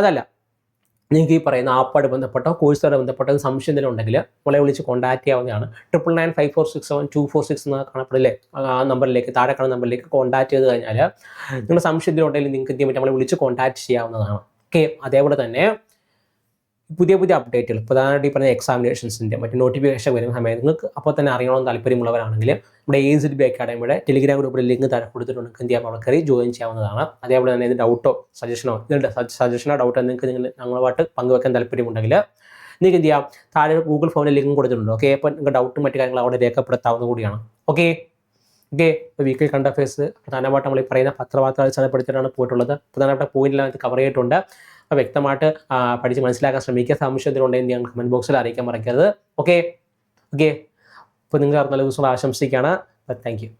അതല്ല നിങ്ങൾക്ക് ഈ പറയുന്ന ആപ്പായിട്ട് ബന്ധപ്പെട്ടോ കോഴ്സുമായിട്ട് ബന്ധപ്പെട്ടോ സംശയം എന്തെങ്കിലും ഉണ്ടെങ്കിൽ നമ്മളെ വിളിച്ച് കോൺടാക്ട് ചെയ്യാവുന്നതാണ്. Triple nine five four six seven two four six എന്ന് കാണപ്പെടില്ലേ ആ നമ്പറിലേക്ക് താഴെ കാണുന്ന നമ്പറിലേക്ക് കോൺടാക്ട് ചെയ്ത് കഴിഞ്ഞാൽ നിങ്ങളുടെ സംശയം എന്തെങ്കിലും ഉണ്ടെങ്കിൽ നിങ്ങൾക്ക് എന്ത് ചെയ്യാൻ പറ്റും നമ്മളെ വിളിച്ച് കോൺടാക്ട് ചെയ്യാവുന്നതാണ്. ഓക്കെ അതേപോലെ തന്നെ പുതിയ പുതിയ അപ്ഡേറ്റുകൾ പ്രധാനമായിട്ട് ഈ പറഞ്ഞ എക്സാമിനേഷൻസിന്റെ മറ്റു നോട്ടിഫിക്കേഷൻ വരുന്ന സമയത്ത്. നിങ്ങൾക്ക് അപ്പോൾ തന്നെ അറിയണമെന്ന് താല്പര്യമുള്ളവരാണെങ്കിൽ നമ്മുടെ എ സി ബി അക്കാഡമിയുടെ ടെലിഗ്രാം ഗ്രൂപ്പിൽ ലിങ്ക് താഴെ കൊടുത്തിട്ടുണ്ട്. നിങ്ങൾക്ക് എന്ത് ചെയ്യാം? അവിടെ കയറി ജോയിൻ ചെയ്യാവുന്നതാണ്. അതേപോലെ തന്നെ ഇത് ഡൗട്ടോ സജഷനോ ഇതിന്റെ സജഷനോ ഡൗട്ടോ നിങ്ങൾക്ക് നിങ്ങൾ ഞങ്ങളുമായിട്ട് പങ്കുവെക്കാൻ താല്പര്യമുണ്ടെങ്കിൽ നിങ്ങൾക്ക് എന്ത് ചെയ്യാം? താഴെ ഗൂഗിൾ ഫോമിൽ ലിങ്ക് കൊടുത്തിട്ടുണ്ട്. ഓക്കെ അപ്പോൾ നിങ്ങൾക്ക് ഡൗട്ടും മറ്റു കാര്യങ്ങൾ അവിടെ രേഖപ്പെടുത്താവുന്ന കൂടിയാണ്. ഓക്കെ ഓക്കെ വീക്കിലി കണ്ട ഫേസ് പ്രധാനമായിട്ട് നമ്മൾ ഈ പറയുന്ന പത്രവാർത്തകൾ അടിസ്ഥാനപ്പെടുത്തിയിട്ടാണ് പോയിട്ടുള്ളത്. പ്രധാനപ്പെട്ട പോയിന്റിലാണ് കവർ ചെയ്തിട്ടുണ്ട്. വ്യക്തമായിട്ട് പഠിച്ച് മനസ്സിലാക്കാൻ ശ്രമിക്കുക. സംശയത്തിലുണ്ടെങ്കിൽ ഞങ്ങൾ കമന്റ് ബോക്സിൽ അറിയിക്കാൻ മറക്കരുത്. ഓക്കെ ഓക്കെ അപ്പോൾ നിങ്ങൾ നല്ല ദിവസം ആശംസിക്കുകയാണ്. Thank you